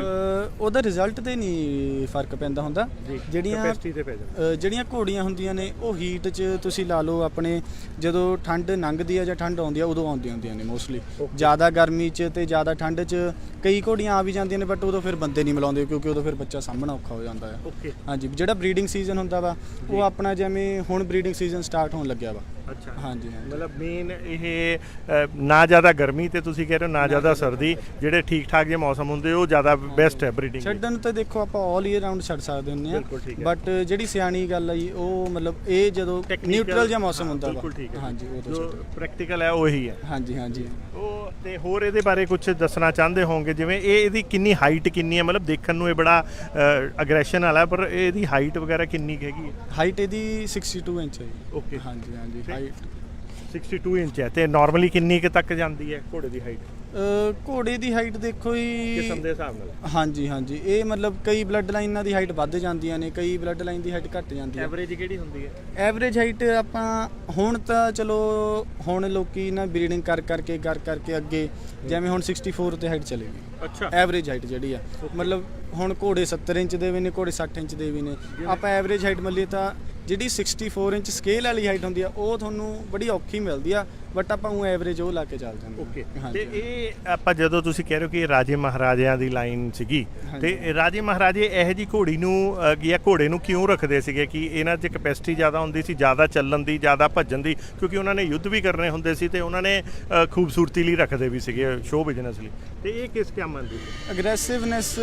ਉਹਦਾ ਰਿਜ਼ਲਟ ਤੇ ਨਹੀਂ ਫ਼ਰਕ ਪੈਂਦਾ ਹੁੰਦਾ। ਜਿਹੜੀਆਂ capacity ਤੇ ਪੈ ਜਾਂਦਾ। ਜਿਹੜੀਆਂ ਘੋੜੀਆਂ ਹੁੰਦੀਆਂ ਨੇ ਉਹ ਹੀਟ 'ਚ ਤੁਸੀਂ ਲਾ ਲਓ ਆਪਣੇ ਜਦੋਂ ਠੰਡ ਲੰਘਦੀ ਆ ਜਾਂ ਠੰਡ ਆਉਂਦੀ ਆ ਉਦੋਂ ਆਉਂਦੀਆਂ ਹੁੰਦੀਆਂ ਨੇ ਮੋਸਟਲੀ ਜ਼ਿਆਦਾ ਗਰਮੀ 'ਚ ਤੇ ਜ਼ਿਆਦਾ ਠੰਡ 'ਚ ਕਈ ਘੋੜੀਆਂ ਆ ਵੀ ਜਾਂਦੀਆਂ ਨੇ ਬਟ ਉਦੋਂ ਫਿਰ ਬੰਦੇ ਨਹੀਂ ਮਿਲਾਉਂਦੇ ਕਿਉਂਕਿ ਉਦੋਂ ਫਿਰ ਬੱਚਾ ਸਾਂਭਣਾ ਔਖਾ ਹੋ ਜਾਂਦਾ ਹੈ ਓਕੇ ਹਾਂਜੀ ਜਿਹੜਾ ਬਰੀਡਿੰਗ ਸੀਜ਼ਨ ਹੁੰਦਾ ਵਾ ਉਹ ਆਪਣਾ ਜਿਵੇਂ ਹੁਣ ਬਰੀਡਿੰਗ ਸੀਜ਼ਨ ਸਟਾਰਟ ਹੋਣ ਲੱਗਿਆ ਵਾ। ਅੱਛਾ। ਹਾਂਜੀ ਹਾਂਜੀ। ਮਤਲਬ ਮੇਨ ਇਹ ਅ, ਨਾ ਜ਼ਿਆਦਾ ਗਰਮੀ ਤੇ ਤੁਸੀਂ ਕਹਿ ਰਹੇ ਹੋ ਨਾ ਜ਼ਿਆਦਾ ਸਰਦੀ ਜਿਹੜੇ ਠੀਕ ਠਾਕ ਜਿਹੇ ਮੌਸਮ ਹੁੰਦੇ ਉਹ ਜ਼ਿਆਦਾ ਬੈਸਟ ਹੈ ਬਰੀਡਿੰਗ ਛੱਡਣ ਤੇ ਦੇਖੋ ਆਪਾਂ 올 ਈਅਰ ਰਾਉਂਡ ਛੱਡ ਸਕਦੇ ਹੁੰਦੇ ਆ ਬਿਲਕੁਲ ਠੀਕ ਹੈ। ਬਟ ਜਿਹੜੀ ਸਿਆਣੀ ਗੱਲ ਆ ਜੀ ਉਹ ਮਤਲਬ ਇਹ ਜਦੋਂ ਨਿਊਟਰਲ ਜਿਹਾ ਮੌਸਮ ਹੁੰਦਾ ਵਾ। ਬਿਲਕੁਲ ਠੀਕ ਹੈ। ਹਾਂਜੀ ਉਹ ਤੋਂ ਜੋ ਪ੍ਰੈਕਟੀਕਲ ਹੈ ਉਹੀ ਹੈ। ਹਾਂਜੀ ਹਾਂਜੀ। ਉਹ ਤੇ ਹੋਰ ਇਹਦੇ ਬਾਰੇ ਕੁਝ ਦੱਸਣਾ ਚਾਹੁੰਦੇ ਹੋਵੋਗੇ? ਜਿਵੇਂ ਇਹ ਇਹਦੀ ਕਿੰਨੀ ਹਾਈਟ ਕਿੰਨੀ ਹੈ? ਮਤਲਬ ਦੇਖਣ ਨੂੰ ਇਹ ਬੜਾ ਅਗਰੈਸ਼ਨ ਵਾਲਾ ਹੈ, ਪਰ ਇਹਦੀ ਹਾਈਟ ਵਗੈਰਾ ਕਿੰਨੀ ਕੁ ਹੈਗੀ ਹੈ? ਹਾਈਟ ਇਹਦੀ 62 ਇੰਚ ਹੈ ਜੀ। ਓਕੇ ਹਾਂਜੀ ਹਾਂਜੀ। ਤੇ- ਹਾਈਟ 62 ਇੰਚ ਹੈ ਤੇ ਨਾਰਮਲੀ ਕਿੰਨੀ ਕੁ ਤੱਕ ਜਾਂਦੀ ਹੈ ਘੋੜੇ ਦੀ ਹਾਈਟ ਘੋੜੇ ਦੀ ਹਾਈਟ ਦੇਖੋ ਜੀ। ਕਿਸਮ ਦੇ ਹਿਸਾਬ ਨਾਲ। ਹਾਂਜੀ ਹਾਂਜੀ। ਇਹ ਮਤਲਬ ਕਈ ਬਲੱਡ ਲਾਈਨਾਂ ਦੀ ਹਾਈਟ ਵੱਧ ਜਾਂਦੀਆਂ ਨੇ ਕਈ ਬਲੱਡ ਲਾਈਨ ਦੀ ਹਾਈਟ ਘਟ ਜਾਂਦੀ ਹੈ। ਐਵਰੇਜ ਕਿਹੜੀ ਹੁੰਦੀ ਹੈ? ਐਵਰੇਜ ਹਾਈਟ ਆਪਾਂ ਹੁਣ ਤਾਂ ਚਲੋ ਹੁਣ ਲੋਕੀ ਨਾ ਬਰੀਡਿੰਗ ਕਰ ਕਰਕੇ ਕਰ ਕਰਕੇ ਅੱਗੇ ਜਿਵੇਂ ਹੁਣ 64 ਤੇ ਹਾਈਟ ਚਲੇਗੀ ਅੱਛਾ। ਐਵਰੇਜ ਹਾਈਟ ਜਿਹੜੀ ਆ। ਮਤਲਬ ਹੁਣ ਘੋੜੇ 70 ਇੰਚ ਦੇ ਵੀ ਨੇ ਘੋੜੇ 60 ਇੰਚ ਦੇ ਵੀ ਨੇ। ਆਪਾਂ ਐਵਰੇਜ ਹਾਈਟ ਮੰਨੀਏ ਤਾਂ ਜਿਹੜੀ 64 ਇੰਚ ਸਕੇਲ ਵਾਲੀ ਹਾਈਟ ਹੁੰਦੀ ਆ ਉਹ ਤੁਹਾਨੂੰ ਬੜੀ ਔਖੀ ਮਿਲਦੀ ਆ ਬਟ ਆਪਾਂ ਉਹ ਐਵਰੇਜ ਉਹ ਲਾ ਕੇ ਚੱਲ ਜਾਂਦੇ ਓਕੇ। ਤੇ ਇਹ ਆਪਾਂ ਜਦੋਂ ਤੁਸੀਂ ਕਹਿ ਰਹੇ ਹੋ ਕਿ ਰਾਜੇ ਮਹਾਰਾਜਿਆਂ ਦੀ ਲਾਈਨ ਸੀਗੀ। ਤੇ ਰਾਜੇ ਮਹਾਰਾਜੇ ਇਹੋ ਜੀ ਘੋੜੀ ਨੂੰ ਜਾਂ ਘੋੜੇ ਨੂੰ ਕਿਉਂ ਰੱਖਦੇ ਸੀਗੇ ਕਿ ਇਹਨਾਂ 'ਚ ਕੈਪੈਸਿਟੀ ਜ਼ਿਆਦਾ ਹੁੰਦੀ ਸੀ ਜ਼ਿਆਦਾ ਚੱਲਣ ਦੀ ਜ਼ਿਆਦਾ ਭੱਜਣ ਦੀ ਕਿਉਂਕਿ ਉਹਨਾਂ ਨੇ ਯੁੱਧ ਵੀ ਕਰਨੇ ਹੁੰਦੇ ਸੀ ਤੇ ਉਹਨਾਂ ਨੇ ਖੂਬਸੂਰਤੀ ਲਈ ਰੱਖਦੇ ਵੀ ਸੀਗੇ ਸ਼ੋਅ ਬਿਜ਼ਨਸ ਲਈ ਤੇ ਇਹ ਕਿਸ ਕੰਮ ਆਉਂਦੀ ਅਗਰੈਸਿਵਨੈਸ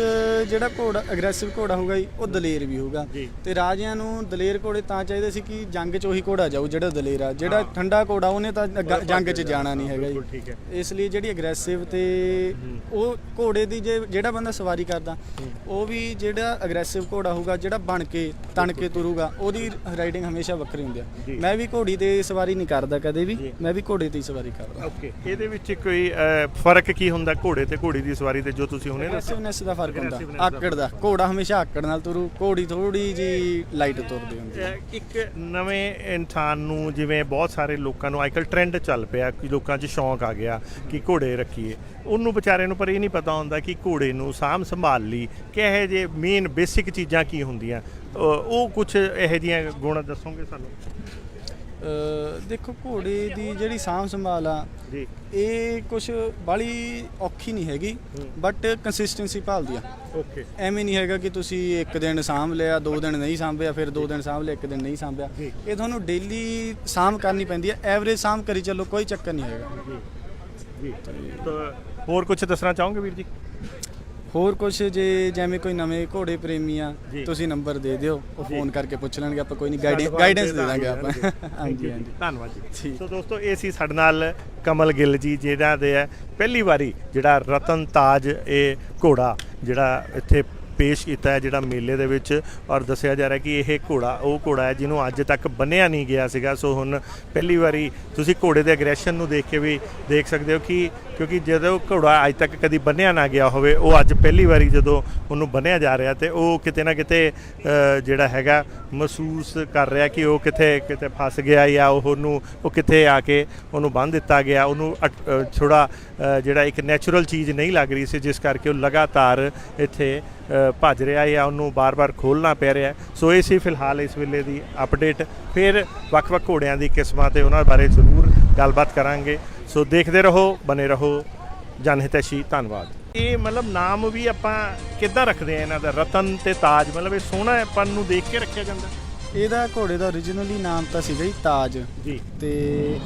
ਜਿਹੜਾ ਘੋੜਾ ਅਗਰੈਸਿਵ ਘੋੜਾ ਹੋਊਗਾ ਜੀ ਉਹ ਦਲੇਰ ਵੀ ਹੋਊਗਾ। ਤੇ ਰਾਜਿਆਂ ਨੂੰ ਦਲੇਰ ਘੋੜੇ ਤਾਂ ਚਾਹੀਦੇ ਸੀ ਕਿ ਜੰਗ 'ਚ ਉਹੀ ਘੋੜਾ ਜਾਊ ਜਿਹੜਾ ਦਲੇਰ ਆ। ਜਿਹੜਾ ਠੰਡਾ ਘੋੜਾ ਉਹਨੇ ਤਾਂ ਅੱਗਾ- ਜੰਗ 'ਚ ਜਾਣਾ ਨਹੀਂ ਹੈਗਾ ਬਿਲਕੁਲ ਜੀ ਠੀਕ ਹੈ। ਇਸ ਲਈ ਜਿਹੜੀ ਅਗਰੈਸਿਵ ਤੇ ਉਹ ਘੋੜੇ ਦੀ ਜੇ ਜਿਹੜਾ ਬੰਦਾ ਸਵਾਰੀ ਕਰਦਾ ਉਹ ਵੀ ਜਿਹੜਾ ਅਗਰੈਸਿਵ ਘੋੜਾ ਹੋਊਗਾ ਜਿਹੜਾ ਬਣ ਕੇ ਤਣ ਕੇ ਤੁਰੂਗਾ ਉਹਦੀ ਰਾਈਡਿੰਗ ਹਮੇਸ਼ਾ ਵੱਖਰੀ ਹੁੰਦੀ ਜੀ। ਆ ਮੈਂ ਵੀ ਘੋੜੀ ਤੇ ਸਵਾਰੀ ਨਹੀਂ ਕਰਦਾ ਕਦੇ ਵੀ ਜੀ। ਮੈਂ ਵੀ ਘੋੜੇ ਤੇ ਹੀ ਸਵਾਰੀ ਕਰਦਾ। ਓਕੇ ਇਹਦੇ ਵਿੱਚ ਕੋਈ ਅਹ, ਫ਼ਰਕ ਕੀ ਹੁੰਦਾ ਘੋੜੇ ਤੇ ਘੋੜੀ ਦੀ ਸਵਾਰੀ ਤੇ ਜੋ ਤੁਸੀਂ ਹੁਣੇ ਦੱਸਿਆ? ਅਗਰੈਸਿਵਨੈਸ ਦਾ ਫ਼ਰਕ ਹੁੰਦਾ। Aggressiveness ਦਾ ਆਕੜ ਦਾ। ਘੋੜਾ ਹਮੇਸ਼ਾ ਆਕੜ ਨਾਲ ਤੁਰੂ ਘੋੜੀ ਥੋੜੀ ਜੀ ਲਾਈਟ ਤੁਰਦੀ ਹੁੰਦੀ ਹੈ ਅਹ ਇੱਕ ਨਵੇਂ ਇਨਸਾਨ ਨੂੰ ਜਿਵੇਂ ਬਹੁਤ ਸਾਰੇ ਲੋਕਾਂ ਨੂੰ ਅੱਜਕੱਲ ਟ੍ਰੈਂਡ ਚੱਲ ਪਿਆ ਕਿ ਲੋਕਾਂ 'ਚ ਸ਼ੌਂਕ ਆ ਗਿਆ ਕਿ ਘੋੜੇ ਰੱਖੀਏ। ਉਹਨੂੰ ਵਿਚਾਰੇ ਨੂੰ ਪਰ ਇਹ ਨਹੀਂ ਪਤਾ ਹੁੰਦਾ ਕਿ ਘੋੜੇ ਨੂੰ ਸਾਂਭ ਸੰਭਾਲ ਲਈ ਕਿਹੋ ਜਿਹੇ ਮੇਨ ਬੇਸਿਕ ਚੀਜ਼ਾਂ ਕੀ ਹੁੰਦੀਆਂ। ਉਹ ਕੁਝ ਇਹੋ ਜਿਹੀਆਂ ਗੁਣ ਦੱਸੋਗੇ ਸਾਨੂੰ? ਦੇਖੋ ਘੋੜੇ ਦੀ ਜਿਹੜੀ ਸਾਂਭ ਸੰਭਾਲ ਆ ਜੀ। ਇਹ ਕੁਝ ਬਾਲੀ ਔਖੀ ਨਹੀਂ ਹੈਗੀ ਬਟ ਕੰਸਿਸਟੈਂਸੀ ਭਾਲਦੀ ਆ। ਓਕੇ ਐਵੇਂ ਨਹੀਂ ਹੈਗਾ ਕਿ ਤੁਸੀਂ ਇੱਕ ਦਿਨ ਸਾਂਭ ਲਿਆ ਦੋ ਦਿਨ ਨਹੀਂ ਸਾਂਭਿਆ ਫਿਰ ਦੋ ਦਿਨ ਸਾਂਭ ਲਿਆ ਇੱਕ ਦਿਨ ਨਹੀਂ ਸਾਂਭਿਆ। ਇਹ ਤੁਹਾਨੂੰ ਡੇਲੀ ਸਾਂਭ ਕਰਨੀ ਪੈਂਦੀ ਹੈ ਐਵਰੇਜ ਸਾਂਭ ਕਰੀ ਚੱਲੋ ਕੋਈ ਚੱਕਰ ਨਹੀਂ ਹੈਗਾ। ਜੀ। ਜੀ। ਤਾਂ ਹੋਰ ਕੁਝ ਦੱਸਣਾ ਚਾਹੋਗੇ ਵੀਰ ਜੀ? ਹੋਰ ਕੁਝ ਜੇ ਜਿਵੇਂ ਕੋਈ ਨਵੇਂ ਘੋੜੇ ਪ੍ਰੇਮੀ ਆ। ਤੁਸੀਂ ਨੰਬਰ ਦੇ ਦਿਓ ਉਹ। ਫੋਨ ਕਰਕੇ ਪੁੱਛ ਲੈਣਗੇ ਆਪਾਂ ਕੋਈ ਨਹੀਂ ਗਾਈਡੈਂਸ ਦੇ ਦਾਂਗੇ, ਆਪਾਂ ਹਾਂਜੀ [laughs] ਹਾਂਜੀ ਧੰਨਵਾਦ ਜੀ। ਸੋ ਦੋਸਤੋ ਇਹ ਸੀ ਸਾਡੇ ਨਾਲ ਕਮਲ ਗਿੱਲ ਜੀ ਜਿਹੜਾ ਦੇ ਹੈ ਪਹਿਲੀ ਵਾਰੀ ਜਿਹੜਾ ਰਤਨ ਤਾਜ ਇਹ ਘੋੜਾ ਜਿਹੜਾ ਇੱਥੇ ਪੇਸ਼ ਕੀਤਾ ਹੈ ਜਿਹੜਾ ਮੇਲੇ ਦੇ ਵਿੱਚ ਔਰ ਦੱਸਿਆ ਜਾ ਰਿਹਾ ਕਿ ਇਹ ਘੋੜਾ, ਉਹ ਘੋੜਾ ਹੈ ਜਿਹਨੂੰ ਅੱਜ ਤੱਕ ਬੰਨਿਆ ਨਹੀਂ ਗਿਆ ਸੀਗਾ। ਸੋ ਹੁਣ ਪਹਿਲੀ ਵਾਰੀ ਤੁਸੀਂ ਘੋੜੇ ਦੇ ਐਗਰੈਸ਼ਨ ਨੂੰ ਦੇਖ ਕੇ ਵੀ ਦੇਖ ਸਕਦੇ ਹੋ ਕਿ ਕਿਉਂਕਿ ਜਦੋਂ ਘੋੜਾ ਅੱਜ ਤੱਕ ਕਦੀ ਬੰਨਿਆ ਨਾ ਗਿਆ ਹੋਵੇ, ਉਹ ਅੱਜ ਪਹਿਲੀ ਵਾਰੀ ਜਦੋਂ ਉਹਨੂੰ ਬੰਨਿਆ ਜਾ ਰਿਹਾ ਤੇ ਉਹ ਕਿਤੇ ਨਾ ਕਿਤੇ ਜਿਹੜਾ ਹੈਗਾ ਮਹਿਸੂਸ ਕਰ ਰਿਹਾ ਕਿ ਉਹ ਕਿਤੇ ਕਿਤੇ ਫਸ ਗਿਆ ਜਾਂ ਉਹਨੂੰ, ਉਹ ਕਿਤੇ ਆ ਕੇ ਉਹਨੂੰ ਬੰਨ ਦਿੱਤਾ ਗਿਆ। ਉਹਨੂੰ ਥੋੜਾ ਜਿਹੜਾ ਇੱਕ ਨੈਚੁਰਲ ਚੀਜ਼ ਨਹੀਂ ਲੱਗ ਰਹੀ ਸੀ, ਜਿਸ ਕਰਕੇ ਉਹ ਲਗਾਤਾਰ ਇੱਥੇ ਭੱਜ ਰਿਹਾ ਜਾਂ ਉਹਨੂੰ ਬਾਰ-ਬਾਰ ਖੋਲਣਾ ਪੈ ਰਿਹਾ ਸੋ ਇਹ ਸੀ ਫਿਲਹਾਲ ਇਸ ਵੇਲੇ ਦੀ ਅਪਡੇਟ ਫਿਰ ਵੱਖ-ਵੱਖ ਘੋੜਿਆਂ ਦੀ ਕਿਸਮਾਂ ਤੇ ਉਹਨਾਂ ਬਾਰੇ ਜ਼ਰੂਰ ਗੱਲਬਾਤ ਕਰਾਂਗੇ। ਸੋ ਦੇਖਦੇ ਰਹੋ ਬਨੇ ਰਹੋ। ਜਨਹਿਤੈਸ਼ੀ ਧੰਨਵਾਦ। ਇਹ ਮਤਲਬ ਨਾਮ ਵੀ ਆਪਾਂ ਕਿੱਦਾਂ ਰੱਖਦੇ ਆ ਇਹਨਾਂ ਦਾ? ਰਤਨ ਤੇ ਤਾਜ ਮਤਲਬ ਇਹ ਸੋਹਣਾਪਨ ਨੂੰ ਦੇਖ ਕੇ ਰੱਖਿਆ ਜਾਂਦਾ? ਇਹਦਾ ਘੋੜੇ ਦਾ originally ਨਾਮ ਤਾਂ ਸੀਗਾ ਜੀ ਤਾਜ। ਜੀ। ਤੇ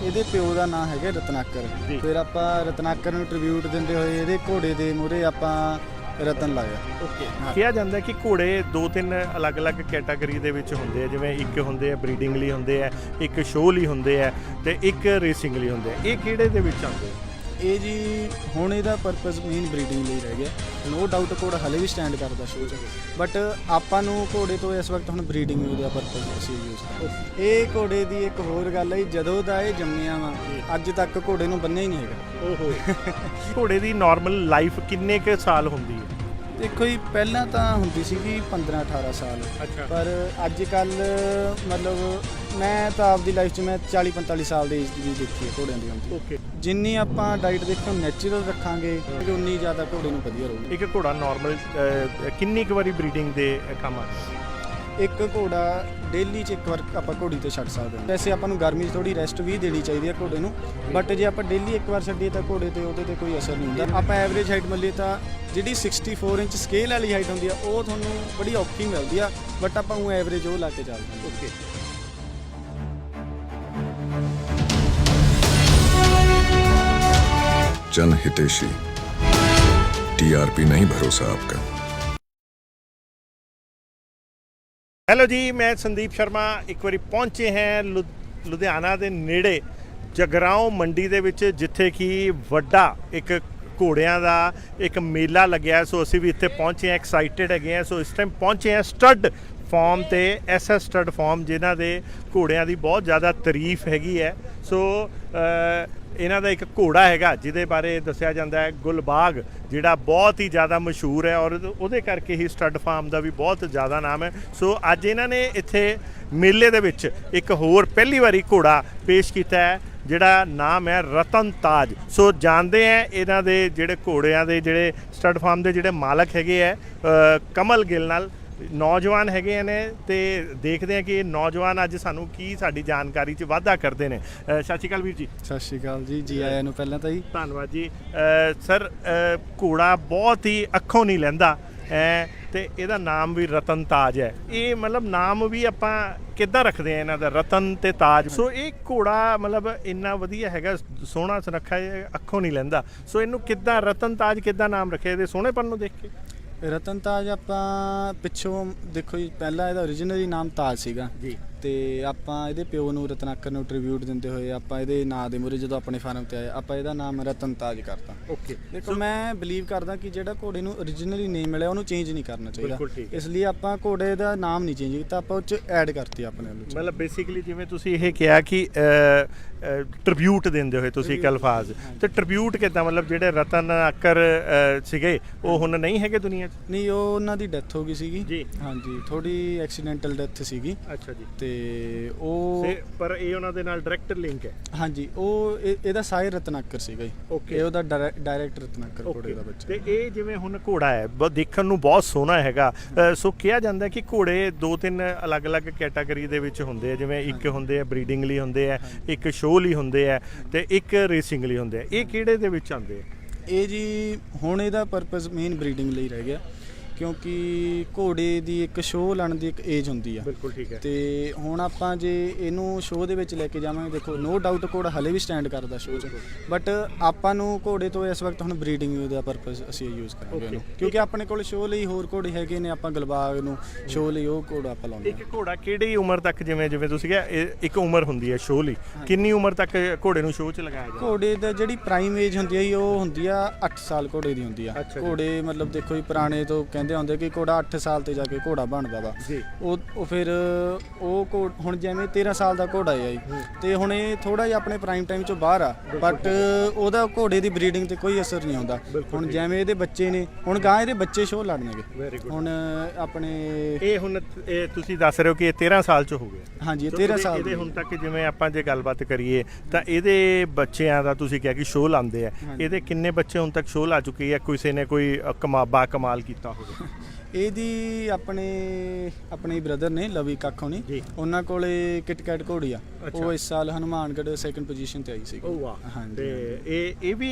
ਇਹਦੇ ਪਿਓ ਦਾ ਨਾਮ ਹੈਗਾ ਰਤਨਾਕਰ। ਫਿਰ ਆਪਾਂ ਰਤਨਾਕਰ ਨੂੰ ਟ੍ਰਿਬਿਊਟ ਦਿੰਦੇ ਹੋਏ ਇਹਦੇ ਘੋੜੇ ਦੇ ਮੂਹਰੇ ਆਪਾਂ ਰਤਨ ਲਾਇਆ ਓਕੇ। ਕਿਹਾ ਜਾਂਦਾ ਹੈ ਕਿ ਘੋੜੇ ਦੋ ਤਿੰਨ ਅਲੱਗ-ਅਲੱਗ ਕੈਟਾਗਰੀ ਦੇ ਵਿੱਚ ਹੁੰਦੇ ਆ ਜਿਵੇਂ ਇੱਕ ਹੁੰਦੇ ਆ ਬਰੀਡਿੰਗ ਲਈ ਹੁੰਦੇ ਆ ਇੱਕ ਸ਼ੋਅ ਲਈ ਹੁੰਦੇ ਆ ਤੇ ਇੱਕ ਰੇਸਿੰਗ ਲਈ ਹੁੰਦੇ ਆ। ਇਹ ਕਿਹੜੇ ਦੇ ਵਿੱਚ ਆਉਂਦੇ ਆ? ਇਹ ਜੀ ਹੁਣ ਇਹਦਾ ਪਰਪਸ ਮੇਨ ਬਰੀਡਿੰਗ ਲਈ ਰਹਿ ਗਿਆ। ਨੋ ਡਾਊਟ ਘੋੜਾ ਹਲੇ ਵੀ ਸਟੈਂਡ ਕਰਦਾ ਸ਼ੋਅ 'ਚ। ਬਟ ਆਪਾਂ ਨੂੰ ਘੋੜੇ ਤੋਂ ਇਸ ਵਕਤ ਹੁਣ ਬਰੀਡਿੰਗ ਦਾ ਪਰਪਸ ਅਸੀਂ ਯੂਜ਼ ਇਹ ਘੋੜੇ ਦੀ ਇੱਕ ਹੋਰ ਗੱਲ ਹੈ ਜੀ, ਜਦੋਂ ਦਾ ਇਹ ਜੰਮਿਆ ਵਾ ਅੱਜ ਤੱਕ ਘੋੜੇ ਨੂੰ ਬੰਨਿਆ ਹੀ ਨਹੀਂ ਹੈਗਾ। ਓਹੋ। ਘੋੜੇ ਦੀ ਨਾਰਮਲ ਲਾਈਫ ਕਿੰਨੇ ਕੁ ਸਾਲ ਹੁੰਦੀ ਹੈ? ਦੇਖੋ ਜੀ ਪਹਿਲਾਂ ਤਾਂ ਹੁੰਦੀ ਸੀਗੀ 15 18 ਸਾਲ। ਅੱਛਾ। ਪਰ ਅੱਜ ਕੱਲ ਮਤਲਬ ਮੈਂ ਤਾਂ ਆਪਦੀ ਲਾਈਫ 'ਚ ਮੈਂ 40 45 ਸਾਲ ਦੀ ਏਜ ਦੀ ਦੇਖੀ ਹੈ ਘੋੜਿਆਂ ਦੀ ਹੁੰਦੀ ਓਕੇ ਜਿੰਨੀ ਆਪਾਂ ਡਾਈਟ ਦੇਖੋ ਨੈਚੁਰਲ ਰੱਖਾਂਗੇ ਉਨੀ ਜ਼ਿਆਦਾ ਘੋੜੇ ਨੂੰ ਵਧੀਆ ਰਹੂਗੀ। ਇੱਕ ਘੋੜਾ ਨਾਰਮਲ ਕਿੰਨੀ ਕੁ ਵਾਰੀ ਬਰੀਡਿੰਗ ਦੇ ਕੰਮ ਆ ਇੱਕ ਘੋੜਾ ਡੇਲੀ 'ਚ ਇੱਕ ਵਾਰ ਆਪਾਂ ਘੋੜੀ ਤੇ ਛੱਡ ਸਕਦੇ ਹਾਂ ਵੈਸੇ ਆਪਾਂ ਨੂੰ ਗਰਮੀ 'ਚ ਥੋੜੀ ਰੈਸਟ ਵੀ ਦੇਣੀ ਚਾਹੀਦੀ ਹੈ ਘੋੜੇ ਨੂੰ ਬਟ ਜੇ ਆਪਾਂ ਡੇਲੀ ਇੱਕ ਵਾਰ ਛੱਡੀਏ ਤਾਂ ਘੋੜੇ ਤੇ ਉਹਦੇ ਤੇ ਕੋਈ ਅਸਰ ਨਹੀਂ ਹੁੰਦਾ ਆਪਾਂ ਐਵਰੇਜ ਹਾਈਟ ਮੰਨੀਏ ਤਾਂ ਜਿਹੜੀ 64 ਇੰਚ ਸਕੇਲ ਵਾਲੀ ਹਾਈਟ ਹੁੰਦੀ ਆ ਉਹ ਤੁਹਾਨੂੰ ਬੜੀ ਔਖੀ ਮਿਲਦੀ ਆ ਬਟ ਆਪਾਂ ਉਹ ਐਵਰੇਜ ਉਹ ਲਾ ਕੇ ਚੱਲਦੇ ਹਾਂ ਓਕੇ जन हितेशी टीआरपी नहीं भरोसा आपका ਹੈਲੋ ਜੀ, ਮੈਂ ਸੰਦੀਪ ਸ਼ਰਮਾ। ਇੱਕ ਵਾਰੀ ਪਹੁੰਚੇ ਹਾਂ ਲੁ- ਲੁਧਿਆਣਾ ਦੇ ਨੇੜੇ ਜਗਰਾਉਂ ਮੰਡੀ ਦੇ ਵਿੱਚ, ਜਿੱਥੇ ਕਿ ਵੱਡਾ ਇੱਕ ਘੋੜਿਆਂ ਦਾ ਇੱਕ ਮੇਲਾ ਲੱਗਿਆ ਸੋ ਅਸੀਂ ਵੀ ਇੱਥੇ ਪਹੁੰਚੇ ਹਾਂ ਐਕਸਾਈਟਿਡ ਹੈਗੇ ਹਾਂ। ਸੋ ਇਸ ਟਾਈਮ ਪਹੁੰਚੇ ਹਾਂ ਸਟੱਡ ਫਾਰਮ ਤੇ ਐਸਐਸ ਸਟੱਡ ਫਾਰਮ ਜਿਨ੍ਹਾਂ ਦੇ ਘੋੜਿਆਂ ਦੀ ਬਹੁਤ ਜ਼ਿਆਦਾ ਤਾਰੀਫ ਹੈਗੀ ਹੈ। ਸੋ ਇਹਨਾਂ ਦਾ ਇੱਕ ਘੋੜਾ ਹੈਗਾ, ਜਿਹਦੇ ਬਾਰੇ ਦੱਸਿਆ ਜਾਂਦਾ ਹੈ, ਗੁਲਬਾਗ, ਜਿਹੜਾ ਬਹੁਤ ਹੀ ਜ਼ਿਆਦਾ ਮਸ਼ਹੂਰ ਹੈ ਔਰ ਉਹਦੇ ਕਰਕੇ ਹੀ ਸਟੱਡ ਫਾਰਮ ਦਾ ਵੀ ਬਹੁਤ ਜ਼ਿਆਦਾ ਨਾਮ ਹੈ। ਸੋ ਅੱਜ ਇਹਨਾਂ ਨੇ ਇੱਥੇ ਮੇਲੇ ਦੇ ਵਿੱਚ ਇੱਕ ਹੋਰ ਪਹਿਲੀ ਵਾਰੀ ਘੋੜਾ ਪੇਸ਼ ਕੀਤਾ ਹੈ, ਜਿਹੜਾ ਨਾਮ ਹੈ ਰਤਨ ਤਾਜ। ਸੋ ਜਾਣਦੇ ਆ ਇਹਨਾਂ ਦੇ ਜਿਹੜੇ ਘੋੜਿਆਂ ਦੇ ਜਿਹੜੇ ਸਟੱਡ ਫਾਰਮ ਦੇ ਜਿਹੜੇ ਮਾਲਕ ਹੈਗੇ ਆ ਕਮਲ ਗਿੱਲ ਨਾਲ। ਨੌਜਵਾਨ ਹੈਗੇ ਨੇ ਤੇ ਦੇਖਦੇ ਆ ਕਿ ਇਹ ਨੌਜਵਾਨ ਅੱਜ ਸਾਨੂੰ ਕੀ ਸਾਡੀ ਜਾਣਕਾਰੀ 'ਚ ਵਾਧਾ ਕਰਦੇ ਨੇ। ਅ, ਸਤਿ ਸ਼੍ਰੀ ਅਕਾਲ ਵੀਰ ਜੀ। ਸਤਿ ਸ਼੍ਰੀ ਅਕਾਲ ਜੀ ਜੀ ਆਇਆਂ ਨੂੰ ਪਹਿਲਾਂ ਤਾਂ ਜੀ। ਧੰਨਵਾਦ ਜੀ। ਅ, ਸਰ ਅ, ਘੋੜਾ ਬਹੁਤ ਹੀ ਅੱਖੋਂ ਨਹੀਂ ਲੈਂਦਾ। ਐ ਤੇ ਇਹਦਾ ਨਾਮ ਵੀ ਰਤਨ ਤਾਜ ਹੈ। ਇਹ ਮਤਲਬ ਨਾਮ ਵੀ ਆਪਾਂ ਕਿੱਦਾਂ ਰੱਖਦੇ ਆ ਇਹਨਾਂ ਦਾ ਰਤਨ ਤੇ ਤਾਜ? ਸੋ ਇਹ ਘੋੜਾ ਮਤਲਬ ਇੰਨਾ ਵਧੀਆ ਹੈਗਾ ਸੋਹਣਾ ਸੁਨੱਖਾ ਇਹ ਅੱਖੋਂ ਨਹੀਂ ਲੈਂਦਾ। ਸੋ ਇਹਨੂੰ ਕਿੱਦਾਂ ਰਤਨ ਤਾਜ ਕਿੱਦਾਂ ਨਾਮ ਰੱਖਿਆ? ਇਹਦੇ ਸੋਹਣੇਪਨ ਨੂੰ ਦੇਖ ਕੇ। ਰਤਨ ਤਾਜ ਆਪਾਂ ਪਿੱਛੋਂ ਦੇਖੋ ਜੀ ਪਹਿਲਾਂ ਇਹਦਾ origignal ਨਾਮ ਤਾਜ ਸੀਗਾ। ਜੀ। ਤੇ ਆਪਾਂ ਇਹਦੇ ਪਿਓ ਨੂੰ ਰਤਨਾਕਰ ਨੂੰ ਟ੍ਰਿਬਿਊਟ ਦਿੰਦੇ ਹੋਏ ਆਪਾਂ ਇਹਦੇ ਨਾਂ ਦੇ ਮੂਹਰੇ ਜਦੋਂ ਆਪਣੇ ਫਾਰਮ ਤੇ ਆਏ ਆਪਾਂ ਇਹਦਾ ਨਾਮ ਰਤਨ ਤਾਜ ਕਰਤਾ। ਓਕੇ ਦੇਖੋ ਮੈਂ ਬਲੀਵ ਕਰਦਾ ਕਿ ਜਿਹੜਾ ਘੋੜੇ ਨੂੰ origignally ਨੇਮ ਮਿਲਿਆ ਉਹਨੂੰ ਚੇਂਜ ਨਹੀਂ ਕਰਨਾ ਚਾਹੀਦਾ। ਬਿਲਕੁਲ ਠੀਕ ਹੈ। ਇਸ ਲਈ ਆਪਾਂ ਘੋੜੇ ਦਾ ਨਾਮ ਨਹੀਂ ਚੇਂਜ ਕੀਤਾ ਆਪਾਂ ਉਹ ਚ ਐਡ ਕਰਤੀ ਆਪਣੇ ਵੱਲੋਂ ਮਤਲਬ ਬੇਸਿਕਲੀ ਜਿਵੇਂ ਤੁਸੀਂ ਇਹ ਕਿਹਾ ਕਿ ਟ੍ਰਿਬਿਊਟ ਦਿੰਦੇ ਹੋਏ ਤੁਸੀਂ ਇੱਕ ਅਲਫਾਜ਼। ਤੇ ਟ੍ਰਿਬਿਊਟ ਕਿਦਾਂ? ਮਤਲਬ ਜਿਹੜੇ ਰਤਨ ਅਕਰ ਸੀਗੇ ਉਹ ਹੁਣ ਨਹੀਂ ਹੈਗੇ ਦੁਨੀਆ 'ਚ? ਨਹੀਂ ਉਹ ਉਹਨਾਂ ਦੀ ਡੈਥ ਹੋ ਗਈ ਸੀਗੀ। ਜੀ। ਹਾਂਜੀ ਥੋੜੀ ਐਕਸੀਡੈਂਟਲ ਡੈਥ ਸੀਗੀ। ਅੱਛਾ ਜੀ। ਤੇ ਉਹ ਤੇ ਪਰ ਇਹ ਉਹਨਾਂ ਦੇ ਨਾਲ ਡਾਇਰੈਕਟ ਲਿੰਕ ਹੈ। ਹਾਂਜੀ ਉਹ ਇਹ- ਇਹਦਾ ਸਾਇਰ ਰਤਨਾਕਰ ਸੀਗਾ ਜੀ। Okay. ਇਹ ਉਹਦਾ ਡਾਇਰੈਕਟ ਰਤਨਾਕਰ ਘੋੜੇ ਓਕੇ ਦਾ ਬੱਚਾ। ਤੇ ਇਹ ਜਿਵੇਂ ਹੁਣ ਘੋੜਾ ਹੈ ਦੇਖਣ ਨੂੰ ਬਹੁਤ ਸੋਹਣਾ ਹੈਗਾ। ਅ, ਸੋ ਕਿਹਾ ਜਾਂਦਾ ਕਿ ਘੋੜੇ ਦੋ ਤਿੰਨ ਅਲੱਗ-ਅਲੱਗ ਕੈਟਾਗਰੀ ਦੇ ਵਿੱਚ ਹੁੰਦੇ ਆ ਜਿਵੇਂ ਇੱਕ ਹੁੰਦੇ ਆ ਬਰੀਡਿੰਗ ਲਈ ਹੁੰਦੇ ਆ ਇੱਕ ਸ਼ੋਅ ਲਈ ਹੁੰਦੇ ਆ ਤੇ ਇੱਕ ਰੇਸਿੰਗ ਲਈ ਹੁੰਦੇ ਆ। ਇਹ ਕਿਹੜੇ ਦੇ ਵਿੱਚ ਆਉਂਦੇ ਆ? ਇਹ ਜੀ ਹੁਣ ਇਹਦਾ ਪਰਪਸ ਮੇਨ ਬਰੀਡਿੰਗ ਲਈ ਰਹਿ ਗਿਆ। ਕਿਉਂਕਿ ਘੋੜੇ ਦੀ ਇੱਕ ਸ਼ੋਅ ਲਾਣ ਦੀ ਇੱਕ ਏਜ ਹੁੰਦੀ ਆ। ਬਿਲਕੁਲ ਠੀਕ ਹੈ। ਤੇ ਹੁਣ ਆਪਾਂ ਜੇ ਇਹਨੂੰ ਸ਼ੋਅ ਦੇ ਵਿੱਚ ਲੈ ਕੇ ਜਾਵਾਂਗੇ ਦੇਖੋ ਨੋ ਡਾਊਟ ਘੋੜਾ ਹਲੇ ਵੀ ਸਟੈਂਡ ਕਰਦਾ ਸ਼ੋਅ 'ਚ। ਬਟ ਆਪਾਂ ਨੂੰ ਘੋੜੇ ਤੋਂ ਇਸ ਵਕਤ ਹੁਣ ਬਰੀਡਿੰਗ ਦਾ ਪਰਪਸ ਅਸੀਂ ਯੂਜ਼ ਕਰਾਂਗੇ ਇਹਨੂੰ। ਕਿਉਂਕਿ ਆਪਣੇ ਕੋਲ ਸ਼ੋਅ ਲਈ ਹੋਰ ਘੋੜੇ ਹੈਗੇ ਨੇ ਆਪਾਂ ਗਲਬਾਗ ਨੂੰ ਸ਼ੋਅ ਲਈ ਉਹ ਘੋੜਾ ਆਪਾਂ ਲਾਉਂਦੇ ਇੱਕ ਘੋੜਾ ਕਿਹੜੀ ਉਮਰ ਤੱਕ ਜਿਵੇਂ ਜਿਵੇਂ ਤੁਸੀਂ ਕਿਹਾ ਇੱਕ ਉਮਰ ਹੁੰਦੀ ਹੈ ਸ਼ੋਅ ਲਈ। ਕਿੰਨੀ ਉਮਰ ਤੱਕ ਘੋੜੇ ਨੂੰ ਸ਼ੋਅ 'ਚ ਲਗਾਇਆ ਜਾਂਦਾ? ਘੋੜੇ ਦਾ ਜਿਹੜੀ ਪ੍ਰਾਈਮ ਏਜ ਹੁੰਦੀ ਹੈ ਉਹ ਹੁੰਦੀ ਆ 8 ਸਾਲ ਘੋੜੇ ਦੀ ਹੁੰਦੀ ਆ। ਘੋੜੇ ਮਤਲਬ ਦੇਖੋ ਜੀ ਪੁਰਾਣੇ ਤੋਂ ਕਹਿੰਦੇ ਹੁੰਦੇ ਕਿ ਘੋੜਾ 8 ਸਾਲ ਤੇ ਜਾ ਕੇ ਘੋੜਾ ਬਣਦਾ ਵਾ। ਜੀ। ਉਹ ਉਹ ਫਿਰ ਉਹ ਘੋ- ਹੁਣ ਜਿਵੇਂ 13 ਸਾਲ ਦਾ ਘੋੜਾ ਹੈ ਜੀ। ਤੇ ਹੁਣ ਇਹ ਥੋੜਾ ਜਿਹਾ ਆਪਣੇ ਪ੍ਰਾਈਮ ਟਾਈਮ ਚੋਂ ਬਾਹਰ ਆ। ਬਟ ਉਹਦਾ ਘੋੜੇ ਦੀ ਬਰੀਡਿੰਗ ਤੇ ਕੋਈ ਅਸਰ ਨਹੀਂ ਹੁੰਦਾ ਹੁਣ ਜਿਵੇਂ ਇਹਦੇ ਬੱਚੇ ਨੇ ਹੁਣ ਗਾਂ ਇਹਦੇ ਬੱਚੇ ਸ਼ੋਅ ਲੜਨਗੇ ਵੈਰੀ ਗੁੱਡ ਹੁਣ ਆਪਣੇ ਇਹ ਹੁਣ ਇਹ ਤੁਸੀਂ ਦੱਸ ਰਹੇ ਹੋ ਕਿ ਇਹ 13 ਸਾਲ 'ਚ ਹੋ ਗਿਆ। ਹਾਂਜੀ ਇਹ ਸੋ 13 ਇਹਦੇ- ਸਾਲ ਇਹਦੇ ਦੀ। ਹੁਣ ਤੱਕ ਜਿਵੇਂ ਆਪਾਂ ਜੇ ਗੱਲਬਾਤ ਕਰੀਏ ਤਾਂ ਇਹਦੇ ਬੱਚਿਆਂ ਦਾ ਤੁਸੀਂ ਕਿਹਾ ਕਿ ਸ਼ੋਅ ਲਾਉਂਦੇ ਆ। ਇਹਦੇ ਕਿੰਨੇ ਬੱਚੇ ਹੁਣ ਤੱਕ ਸ਼ੋਅ ਲਾ ਚੁੱਕੇ ਆ? ਕਿਸੇ ਨੇ ਕੋਈ ਅ, ਕਮਾ ਬਾ ਕਮਾਲ ਕੀਤਾ ਹੋਵੇ। ਇਹਦੀ ਆਪਣੇ ਆਪਣੇ ਬ੍ਰਦਰ ਨੇ ਲਵੀ ਕੱਖ ਹੋਣੀ। ਉਹਨਾਂ ਕੋਲੇ ਕਿਟਕੈਟ ਘੋੜੀ ਆ। ਉਹ ਇਸ ਸਾਲ ਹਨੂਮਾਨਗੜ੍ਹ ਸੈਕੰਡ ਪੋਜੀਸ਼ਨ ਤੇ ਆਈ ਸੀ ਵਾਹ। ਹਾਂਜੀ ਤੇ ਇਹ ਇਹ ਵੀ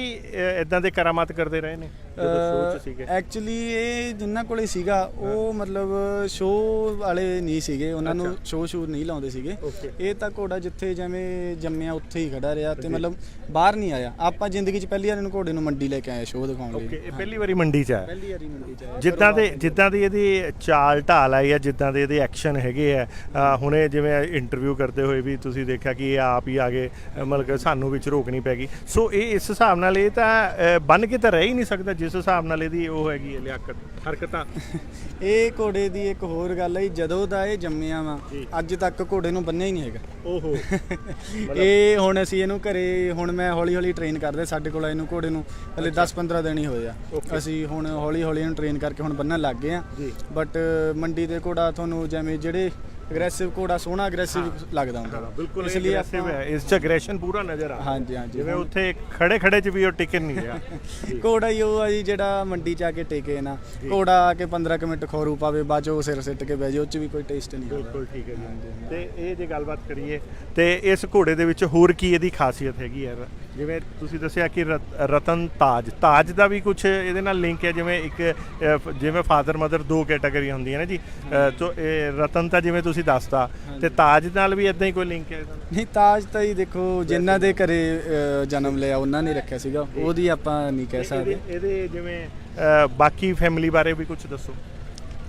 ਇਦਾਂ ਦੇ ਕਰਾਮਾਤ ਕਰਦੇ ਰਹੇ ਨੇ? ਜਦੋਂ ਸ਼ੋਅ 'ਚ ਸੀਗੇ? ਐਕਚੁਅਲੀ ਇਹ ਜਿੰਨਾਂ ਕੋਲੇ ਸੀਗਾ ਉਹ ਮਤਲਬ ਸ਼ੋਅ ਵਾਲੇ ਨਹੀਂ ਸੀਗੇ। ਉਹਨਾਂ ਨੂੰ ਸ਼ੋਅ ਸ਼ੂਰ ਨਹੀਂ ਲਾਉਂਦੇ ਸੀਗੇ। ਇਹ ਤਾਂ ਘੋੜਾ ਜਿੱਥੇ ਜਿਵੇਂ ਜੰਮਿਆ ਉੱਥੇ ਹੀ ਖੜਾ ਰਿਹਾ ਤੇ ਮਤਲਬ ਬਾਹਰ ਨਹੀਂ ਆਇਆ। ਆਪਾਂ ਜ਼ਿੰਦਗੀ 'ਚ ਪਹਿਲੀ ਵਾਰ ਇਹਨੂੰ ਘੋੜੇ ਨੂੰ ਮੰਡੀ ਲੈ ਕੇ ਆਏ ਸ਼ੋਅ ਦਿਖਾਉਣ ਲਈ। ਓਕੇ ਇਹ ਪਹਿਲੀ ਵਾਰੀ ਮੰਡੀ 'ਚ ਆਇਆ? ਪਹਿਲੀ ਵਾਰੀ ਮੰਡੀ 'ਚ ਆਇਆ। ਜਿੱਦਾਂ ਦੇ ਜਿੱਦਾਂ ਦੀ ਇਹਦੀ ਚਾਲ ਢਾਲ ਆਈ ਆ ਜਿੱਦਾਂ ਦੇ ਇਹਦੇ ਐਕਸ਼ਨ ਹੈਗੇ ਆ ਹੁਣੇ ਜਿਵੇਂ ਇੰਟਰਵਿਊ ਕਰਦੇ ਹੋਏ ਵੀ ਤੁਸੀਂ ਦੇਖਿਆ ਕਿ ਇਹ ਆਪ ਹੀ ਆ ਗਏ ਅ, ਮਤਲਬ ਕਿ ਸਾਨੂੰ ਵਿੱਚ ਰੋਕਣੀ ਪੈ ਗਈ। ਸੋ ਇਹ ਇਸ ਹਿਸਾਬ ਨਾਲ ਇਹ ਤਾਂ ਬਨ ਕੇ ਤਾਂ ਰਹਿ ਹੀ ਨਹੀਂ ਸਕਦਾ ਜਿਸ ਹਿਸਾਬ ਨਾਲ ਇਹਦੀ ਉਹ ਹੈਗੀ ਹੈ ਲਿਆਕਤ ਹਰਕਤਾਂ। [laughs] ਇਹ ਘੋੜੇ ਦੀ ਇੱਕ ਹੋਰ ਗੱਲ ਹੈ ਜੀ, ਜਦੋਂ ਦਾ ਇਹ ਜੰਮਿਆ ਵਾ ਜੀ। ਅੱਜ ਤੱਕ ਘੋੜੇ ਨੂੰ ਬੰਨਿਆ ਹੀ ਨਹੀਂ ਹੈਗਾ। ਓਹੋ। [laughs] ਇਹ ਹੁਣ ਅਸੀਂ ਇਹਨੂੰ ਘਰੇ ਹੁਣ ਮੈਂ ਹੌਲੀ ਹੌਲੀ ਟ੍ਰੇਨ ਕਰਦੇ ਸਾਡੇ ਕੋਲ ਇਹਨੂੰ ਘੋੜੇ ਨੂੰ ਹਲੇ 10-15 ਦਿਨ ਹੀ ਹੋਏ ਆ। Okay. ਅਸੀਂ ਹੁਣ ਹੌਲੀ ਹੌਲੀ ਇਹਨੂੰ ਟ੍ਰੇਨ ਕਰਕੇ ਹੁਣ ਬੰਨਣ ਲੱਗ ਗਏ ਆ। ਜੀ। ਬਟ ਮੰਡੀ ਦੇ ਘੋੜਾ ਤੁਹਾਨੂੰ ਜਿਵੇਂ ਜਿਹੜੇ ਅਗਰੈਸਿਵ ਘੋੜਾ ਸੋਹਣਾ ਅਗਰੈਸਿਵ ਲੱਗਦਾ ਹੁੰਦਾ। ਬਿਲਕੁਲ ਇਸ ਲਈ ਹੈ। ਇਸ ਚ ਐਗਰੈਸ਼ਨ ਪੂਰਾ ਨਜ਼ਰ ਆ। ਹਾਂਜੀ ਹਾਂਜੀ ਜਿਵੇਂ ਉੱਥੇ ਖੜੇ ਖੜੇ ਚ ਵੀ ਉਹ ਟਿਕਨ ਨਹੀਂ ਰਿਹਾ। [laughs] ਘੋੜਾ ਹੀ ਉਹ ਆ ਜੀ ਜਿਹੜਾ ਮੰਡੀ ਚ ਆ ਕੇ ਟੇਕੇ ਨਾ। ਘੋੜਾ ਆ ਕੇ 15 ਕੁ ਮਿੰਟ ਖੋਰੂ ਪਾਵੇ ਉਹ ਸਿਰ ਸਿੱਟ ਕੇ ਬਹਿ ਜੇ ਉਹ ਚ ਵੀ ਕੋਈ ਟੇਸਟ ਨਹੀਂ ਬਿਲਕੁਲ ਠੀਕ ਹੈ ਜੀ। ਤੇ ਇਹ ਜੇ ਗੱਲਬਾਤ ਕਰੀਏ ਤੇ ਇਸ ਘੋੜੇ ਦੇ ਵਿੱਚ ਹੋਰ ਕੀ ਇਹਦੀ ਖਾਸੀਅਤ ਹੈਗੀ ਹੈ? ਜਿਵੇਂ ਤੁਸੀਂ ਦੱਸਿਆ ਕਿ ਰਤ- ਰਤਨ ਤਾਜ ਤਾਜ ਦਾ ਵੀ ਕੁਝ ਇਹਦੇ ਨਾਲ ਲਿੰਕ ਹੈ ਜਿਵੇਂ ਇੱਕ ਅ, ਫ- ਜਿਵੇਂ ਫਾਦਰ ਮਦਰ ਦੋ ਕੈਟਾਗਰੀ ਹੁੰਦੀਆਂ ਨੇ ਜੀ। ਅ, ਤੋ ਇਹ ਰਤਨ ਤਾਂ ਜਿਵੇਂ ਤੁਸੀਂ ਦੱਸਤਾ ਤੇ ਤਾਜ ਨਾਲ ਵੀ ਇਦਾਂ ਹੀ ਕੋਈ ਲਿੰਕ ਹੈ ਇਹਦਾ? ਨਹੀਂ ਤਾਜ ਤਾਂ ਹੀ ਦੇਖੋ ਜਿਨ੍ਹਾਂ ਦੇ ਘਰੇ ਅ, ਜਨਮ ਲਿਆ ਉਹਨਾਂ ਨੇ ਰੱਖਿਆ ਸੀਗਾ। ਉਹਦੀ ਆਪਾਂ ਨਹੀਂ ਕਹਿ ਸਕਦੇ। ਇਹਦੇ ਇਹਦੇ ਜਿਵੇਂ ਅ, ਬਾਕੀ ਫੈਮਿਲੀ ਬਾਰੇ ਵੀ ਕੁਝ ਦੱਸੋ।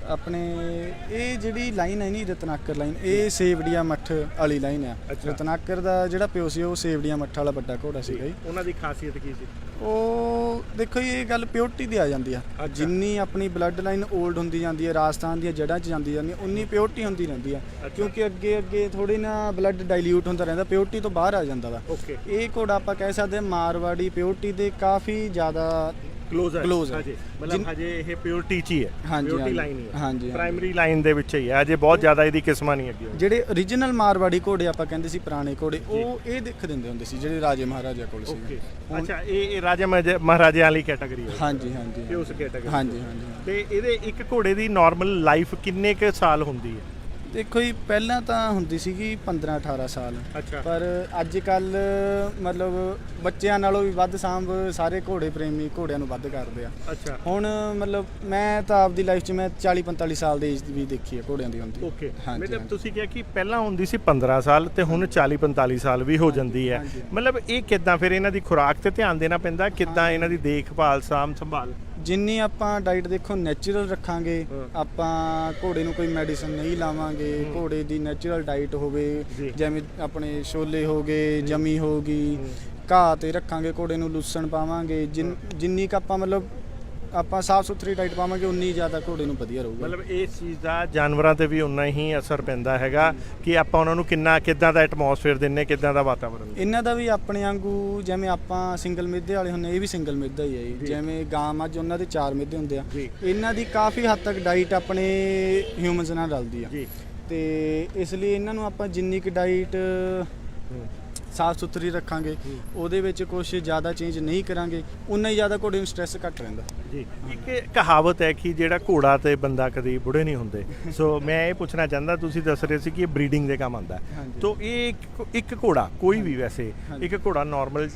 ਆਪਣੇ ਇਹ ਜਿਹੜੀ ਲਾਈਨ ਹੈ ਨਹੀਂ ਰਤਨਾਕਰ ਲਾਈਨ ਇਹ ਸੇਵੜੀਆ ਮੱਠ ਵਾਲੀ ਲਾਈਨ ਆ। ਰਤਨਾਕਰ ਦਾ ਜਿਹੜਾ ਪਿਓ ਸੀ ਉਹ ਸੇਵੜੀਆ ਮੱਠ ਵਾਲਾ ਵੱਡਾ ਘੋੜਾ ਸੀਗਾ ਜੀ ਉਹਨਾਂ ਦੀ ਖਾਸੀਅਤ ਕੀ ਸੀ? ਉਹ ਦੇਖੋ ਜੀ, ਇਹ ਗੱਲ ਪਿਓਰਟੀ ਦੀ ਆ ਜਾਂਦੀ ਆ। ਜਿੰਨੀ ਆਪਣੀ ਬਲੱਡ ਲਾਈਨ 올ਡ ਹੁੰਦੀ ਜਾਂਦੀ ਹੈ ਰਾਜਸਥਾਨ ਦੀਆਂ ਜੜ੍ਹਾਂ 'ਚ ਜਾਂਦੀ ਜਾਂਦੀ ਉਨੀ ਪਿਓਰਟੀ ਹੁੰਦੀ ਰਹਿੰਦੀ ਆ। ਕਿਉਂਕਿ ਅੱਗੇ ਅੱਗੇ ਥੋੜੀ ਨਾ ਬਲੱਡ ਡਾਈਲਿਊਟ ਹੁੰਦਾ ਰਹਿੰਦਾ ਪਿਓਰਟੀ ਤੋਂ ਬਾਹਰ ਆ ਜਾਂਦਾ ਵਾ। ਓਕੇ। ਇਹ ਘੋੜਾ ਆਪਾਂ ਕਹਿ ਸਕਦੇ ਹਾਂ ਮਾਰਵਾੜੀ ਪਿਓਰਟੀ ਦੇ ਕਾਫੀ ਜ਼ਿਆਦਾ ਕਲੋਜ਼ ਹੈ Close ਹੈ। ਹਜੇ. ਮਤਲਬ ਜਿਨ- ਹਜੇ ਇਹ ਪਿਓਰਟੀ ਚ ਹੀ ਹੈ। ਹਾਂਜੀ। ਲਾਈਨ ਹੀ ਹੈ। ਹਾਂਜੀ, ਹਾਂਜੀ। ਪ੍ਰਾਇਮਰੀ ਲਾਈਨ ਦੇ ਵਿੱਚ ਹੀ ਹੈ। ਅਜੇ ਬਹੁਤ ਜ਼ਿਆਦਾ ਇਹਦੀ ਕਿਸਮਾਂ ਨਹੀਂ ਅੱਗੇ ਜਿਹੜੇ origignal ਮਾਰਵਾੜੀ ਘੋੜੇ ਆਪਾਂ ਕਹਿੰਦੇ ਸੀ ਪੁਰਾਣੇ ਘੋੜੇ ਉਹ ਇਹ ਦੇਖ ਦਿੰਦੇ ਹੁੰਦੇ ਸੀ ਜਿਹੜੇ ਰਾਜੇ ਮਹਾਰਾਜਾ ਕੋਲ ਸੀ ਓਕੇ ਅੱਛਾ ਇਹ ਇਹ ਰਾਜਾ ਮਹਾਰਾਜਾ- ਮਹਾਰਾਜਿਆਂ ਵਾਲੀ ਕੈਟਾਗਰੀ ਹੈ। ਹਾਂਜੀ ਹਾਂਜੀ ਇਹ ਉਸ ਕੈਟਾਗਰੀ ਹਾਂਜੀ ਹਾਂਜੀ। ਤੇ ਇਹਦੇ ਇੱਕ ਘੋੜੇ ਦੀ ਨਾਰਮਲ ਲਾਈਫ ਕਿੰਨੇ ਕੁ ਸਾਲ ਹੁੰਦੀ ਹੈ? ਦੇਖੋ ਜੀ ਪਹਿਲਾਂ ਤਾਂ ਹੁੰਦੀ ਸੀਗੀ 15 18 ਸਾਲ। ਅੱਛਾ। ਪਰ ਅੱਜ ਕੱਲ ਮਤਲਬ ਬੱਚਿਆਂ ਨਾਲੋਂ ਵੀ ਵੱਧ ਸਾਂਭ ਸਾਰੇ ਘੋੜੇ ਪ੍ਰੇਮੀ ਘੋੜਿਆਂ ਨੂੰ ਵੱਧ ਕਰਦੇ ਆ। ਅੱਛਾ। ਹੁਣ ਮਤਲਬ ਮੈਂ ਤਾਂ ਆਪਦੀ ਲਾਈਫ 'ਚ ਮੈਂ 40 45 ਸਾਲ ਦੀ ਏਜ ਵੀ ਦੇਖੀ ਹੈ ਘੋੜਿਆਂ ਦੀ ਹੁੰਦੀ। ਓਕੇ ਮਤਲਬ। ਤੁਸੀਂ ਕਿਹਾ ਕਿ ਪਹਿਲਾਂ ਹੁੰਦੀ ਸੀ 15 ਸਾਲ ਤੇ ਹੁਣ 40 45 ਸਾਲ ਵੀ ਹੋ ਜਾਂਦੀ ਹੈ। ਮਤਲਬ ਇਹ ਕਿੱਦਾਂ ਫਿਰ ਇਹਨਾਂ ਦੀ ਖੁਰਾਕ ਤੇ ਧਿਆਨ ਦੇਣਾ ਪੈਂਦਾ? ਕਿੱਦਾਂ ਇਹਨਾਂ ਦੀ ਦੇਖਭਾਲ ਸਾਂਭ ਸੰਭਾਲ ਜਿੰਨੀ ਆਪਾਂ ਡਾਈਟ ਦੇਖੋ ਨੈਚੁਰਲ ਰੱਖਾਂਗੇ। ਆਪਾਂ ਘੋੜੇ ਨੂੰ ਕੋਈ ਮੈਡੀਸਨ ਨਹੀਂ ਲਾਵਾਂਗੇ ਘੋੜੇ ਦੀ ਨੈਚੁਰਲ ਡਾਈਟ ਹੋਵੇ। ਜਿਵੇਂ ਆਪਣੇ ਛੋਲੇ ਹੋ ਗਏ ਜਮੀ ਹੋ ਗਈ ਘਾਹ ਤੇ ਰੱਖਾਂਗੇ ਘੋੜੇ ਨੂੰ ਲੂਸਣ ਪਾਵਾਂਗੇ ਜਿੰਨੀ ਕ ਆਪਾਂ ਮਤਲਬ ਆਪਾਂ ਸਾਫ਼ ਸੁਥਰੀ ਡਾਈਟ ਪਾਵਾਂਗੇ ਉਨੀ ਜ਼ਿਆਦਾ ਘੋੜੇ ਨੂੰ ਵਧੀਆ ਰਹੂਗਾ ਮਤਲਬ ਇਸ ਚੀਜ਼ ਦਾ ਜਾਨਵਰਾਂ ਤੇ ਵੀ ਉਨਾ ਹੀ ਅਸਰ ਪੈਂਦਾ ਹੈਗਾ ਕਿ ਆਪਾਂ ਉਹਨਾਂ ਨੂੰ ਕਿੰਨਾ ਕਿੱਦਾਂ ਦਾ ਐਟਮੋਸਫੇਅਰ ਦਿੰਨੇ ਕਿੱਦਾਂ ਦਾ ਵਾਤਾਵਰਣ ਦਿੰਦੇ। ਇਹਨਾਂ ਦਾ ਵੀ ਆਪਣੇ ਵਾਂਗੂ ਜਿਵੇਂ ਆਪਾਂ ਸਿੰਗਲ ਮਿੱਧੇ ਵਾਲੇ ਹੁੰਨੇ ਇਹ ਵੀ ਸਿੰਗਲ ਮਿੱਧਾ ਹੀ ਹੈ। ਜੀ। ਜਿਵੇਂ ਗਾਂ ਮੱਝ ਉਹਨਾਂ ਦੇ ਚਾਰ ਮਿੱਧੇ ਹੁੰਦੇ ਆ ਜੀ। ਇਹਨਾਂ ਦੀ ਕਾਫੀ ਹੱਦ ਤੱਕ ਡਾਈਟ ਆਪਣੇ ਹਿਊਮਨਸ ਨਾਲ ਰਲਦੀ ਆ ਜੀ ਤੇ ਇਸ ਲਈ ਇਹਨਾਂ ਨੂੰ ਆਪਾਂ ਜਿੰਨੀ ਕੁ ਡਾਈਟ ਸਾਫ਼ ਸੁਥਰੀ ਰੱਖਾਂਗੇ ਉਹਦੇ ਵਿੱਚ ਕੁਝ ਜ਼ਿਆਦਾ ਚੇਂਜ ਨਹੀਂ ਕਰਾਂਗੇ ਉਨਾ ਹੀ ਜ਼ਿਆਦਾ ਘੋੜੇ ਨੂੰ ਸਟ੍ਰੈਸ ਘੱਟ ਰਹਿੰਦਾ। ਜੀ ਇੱਕ ਕਹਾਵਤ ਹੈ ਕਿ ਜਿਹੜਾ ਘੋੜਾ ਤੇ ਬੰਦਾ ਕਦੀ ਬੁੜੇ ਨਹੀਂ ਹੁੰਦੇ। [laughs] ਸੋ ਮੈਂ ਇਹ ਪੁੱਛਣਾ ਚਾਹੁੰਦਾ ਤੁਸੀਂ ਦੱਸ ਰਹੇ ਸੀ ਕਿ ਇਹ ਬਰੀਡਿੰਗ ਦੇ ਕੰਮ ਆਉਂਦਾ। ਤੋ ਇਹ ਇੱਕ- ਘੋੜਾ ਕੋਈ ਵੀ ਵੈਸੇ। ਇੱਕ ਘੋੜਾ ਨਾਰਮਲ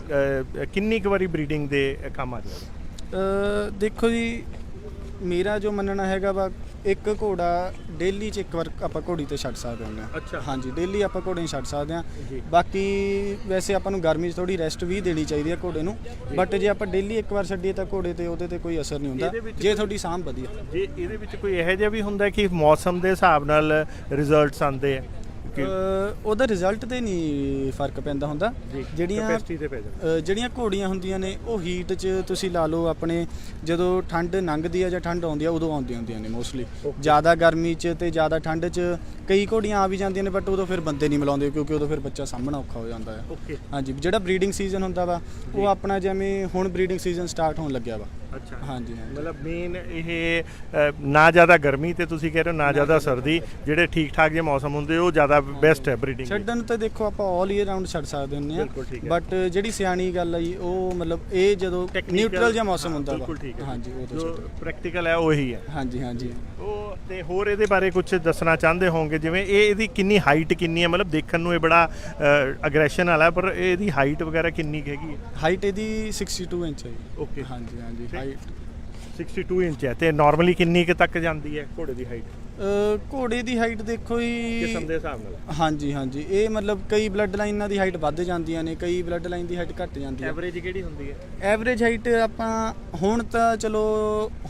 ਕਿੰਨੀ ਕੁ ਵਾਰੀ ਬਰੀਡਿੰਗ ਦੇ ਕੰਮ ਆ ਜਾਂਦਾ ਦੇਖੋ ਜੀ ਮੇਰਾ ਜੋ ਮੰਨਣਾ ਹੈਗਾ ਵਾ ਇੱਕ ਘੋੜਾ ਡੇਲੀ ਚ ਇੱਕ ਵਾਰ ਆਪਾਂ ਘੋੜੀ ਤੇ ਛੱਡ ਸਕਦੇ ਹਾਂ। ਅੱਛਾ। ਹਾਂਜੀ ਡੇਲੀ ਆਪਾਂ ਘੋੜੇ ਨੂੰ ਛੱਡ ਸਕਦੇ ਹਾਂ। ਬਾਕੀ ਵੈਸੇ ਆਪਾਂ ਨੂੰ ਗਰਮੀ 'ਚ ਥੋੜੀ ਰੈਸਟ ਵੀ ਦੇਣੀ ਚਾਹੀਦੀ ਹੈ ਘੋੜੇ ਨੂੰ। ਬਟ ਜੇ ਆਪਾਂ ਡੇਲੀ ਇੱਕ ਵਾਰ ਛੱਡੀਏ ਤਾਂ ਘੋੜੇ ਤੇ ਉਹਦੇ ਤੇ ਕੋਈ ਅਸਰ ਨਹੀਂ ਹੁੰਦਾ। ਜੇ ਤੁਹਾਡੀ ਸਾਂਭ ਵਧੀਆ। ਜੇ ਇਹਦੇ ਵਿੱਚ ਕੋਈ ਇਹੋ ਜਿਹਾ ਵੀ ਹੁੰਦਾ ਕਿ ਮੌਸਮ ਦੇ ਹਿਸਾਬ ਨਾਲ ਰਿਜ਼ਲਟਸ ਆਉਂਦੇ ਆ? ਕਿ ਉਹਦਾ ਰਿਜ਼ਲਟ ਤੇ ਨਹੀਂ ਫ਼ਰਕ ਪੈਂਦਾ ਹੁੰਦਾ। ਜਿਹੜੀਆਂ capacity ਤੇ ਪੈ ਜਾਂਦਾ। ਜਿਹੜੀਆਂ ਘੋੜੀਆਂ ਹੁੰਦੀਆਂ ਨੇ ਉਹ ਹੀਟ 'ਚ ਤੁਸੀਂ ਲਾ ਲਓ ਆਪਣੇ ਜਦੋਂ ਠੰਡ ਲੰਘਦੀ ਆ ਜਾਂ ਠੰਡ ਆਉਂਦੀ ਆ ਉਦੋਂ ਆਉਂਦੀਆਂ ਹੁੰਦੀਆਂ ਨੇ ਮੋਸਟਲੀ Okay. ਜ਼ਿਆਦਾ ਗਰਮੀ 'ਚ ਤੇ ਜ਼ਿਆਦਾ ਠੰਡ 'ਚ ਕਈ ਘੋੜੀਆਂ ਆ ਵੀ ਜਾਂਦੀਆਂ ਨੇ ਬਟ ਉਦੋਂ ਫਿਰ ਬੰਦੇ ਨਹੀਂ ਮਿਲਾਉਂਦੇ ਕਿਉਂਕਿ ਉਦੋਂ ਫਿਰ ਬੱਚਾ ਸਾਂਭਣਾ ਔਖਾ ਹੋ ਜਾਂਦਾ ਹੈ। ਓਕੇ ਹਾਂਜੀ ਜਿਹੜਾ ਬਰੀਡਿੰਗ ਸੀਜ਼ਨ ਹੁੰਦਾ ਵਾ ਉਹ ਆਪਣਾ ਜਿਵੇਂ ਹੁਣ ਬਰੀਡਿੰਗ ਸੀਜ਼ਨ ਸਟਾਰਟ ਹੋਣ ਲੱਗਿਆ ਵਾ। ਅੱਛਾ। ਹਾਂਜੀ ਹਾਂਜੀ। ਮਤਲਬ ਮੇਨ ਇਹ ਅ, ਨਾ ਜ਼ਿਆਦਾ ਗਰਮੀ ਤੇ ਤੁਸੀਂ ਕਹਿ ਰਹੇ ਹੋ ਨਾ ਜ਼ਿਆਦਾ ਸਰਦੀ ਜਿਹੜੇ ਠੀਕ ਠਾਕ ਜੇ ਮੌਸਮ ਹੁੰਦੇ ਉਹ ਜ਼ਿਆਦਾ ਬੈਸਟ ਹੈ ਬਰੀਡਿੰਗ ਛੱਡਣ ਤੇ ਦੇਖੋ ਆਪਾਂ 올 ਈਅਰ ਰਾਉਂਡ ਛੱਡ ਸਕਦੇ ਹੁੰਦੇ ਆ ਬਿਲਕੁਲ ਠੀਕ ਹੈ। ਬਟ ਜਿਹੜੀ ਸਿਆਣੀ ਗੱਲ ਆ ਜੀ ਉਹ ਮਤਲਬ ਇਹ ਜਦੋਂ ਨਿਊਟਰਲ ਜਿਹਾ ਮੌਸਮ ਹੁੰਦਾ ਵਾ। ਬਿਲਕੁਲ ਠੀਕ ਹੈ। ਹਾਂਜੀ ਉਹ ਤੋਂ ਜੋ ਪ੍ਰੈਕਟੀਕਲ ਹੈ ਉਹੀ ਹੈ। ਹਾਂਜੀ ਹਾਂਜੀ। ਉਹ ਤੇ ਹੋਰ ਇਹਦੇ ਬਾਰੇ ਕੁਝ ਦੱਸਣਾ ਚਾਹੁੰਦੇ ਹੋਵੋਗੇ? ਜਿਵੇਂ ਇਹ ਇਹਦੀ ਕਿੰਨੀ ਹਾਈਟ ਕਿੰਨੀ ਹੈ? ਮਤਲਬ ਦੇਖਣ ਨੂੰ ਇਹ ਬੜਾ ਅਗਰੈਸ਼ਨ ਵਾਲਾ ਹੈ, ਪਰ ਇਹਦੀ ਹਾਈਟ ਵਗੈਰਾ ਕਿੰਨੀ ਕੁ ਹੈਗੀ ਹੈ? ਹਾਈਟ ਇਹਦੀ 62 ਇੰਚ ਹੈ ਜੀ। ਓਕੇ ਹਾਂਜੀ ਹਾਂਜੀ। ਹਾਈਟ 62 ਇੰਚ ਹੈ ਤੇ ਨਾਰਮਲੀ ਕਿੰਨੀ ਕੁ ਤੱਕ ਜਾਂਦੀ ਹੈ ਘੋੜੇ ਦੀ ਹਾਈਟ ਘੋੜੇ ਦੀ ਹਾਈਟ ਦੇਖੋ ਕਿਸਮ ਜੀ ਦੇ ਹਿਸਾਬ ਨਾਲ। ਹਾਂਜੀ ਹਾਂਜੀ। ਇਹ ਮਤਲਬ ਕਈ ਬਲੱਡ ਲਾਈਨਾਂ ਦੀ ਹਾਈਟ ਵੱਧ ਜਾਂਦੀਆਂ ਨੇ ਕਈ ਬਲੱਡ ਲਾਈਨ ਦੀ ਹਾਈਟ ਘਟ ਜਾਂਦੀ ਹੈ। ਐਵਰੇਜ ਕਿਹੜੀ ਹੁੰਦੀ ਹੈ? ਐਵਰੇਜ ਹਾਈਟ ਆਪਾਂ ਹੁਣ ਤਾਂ ਚਲੋ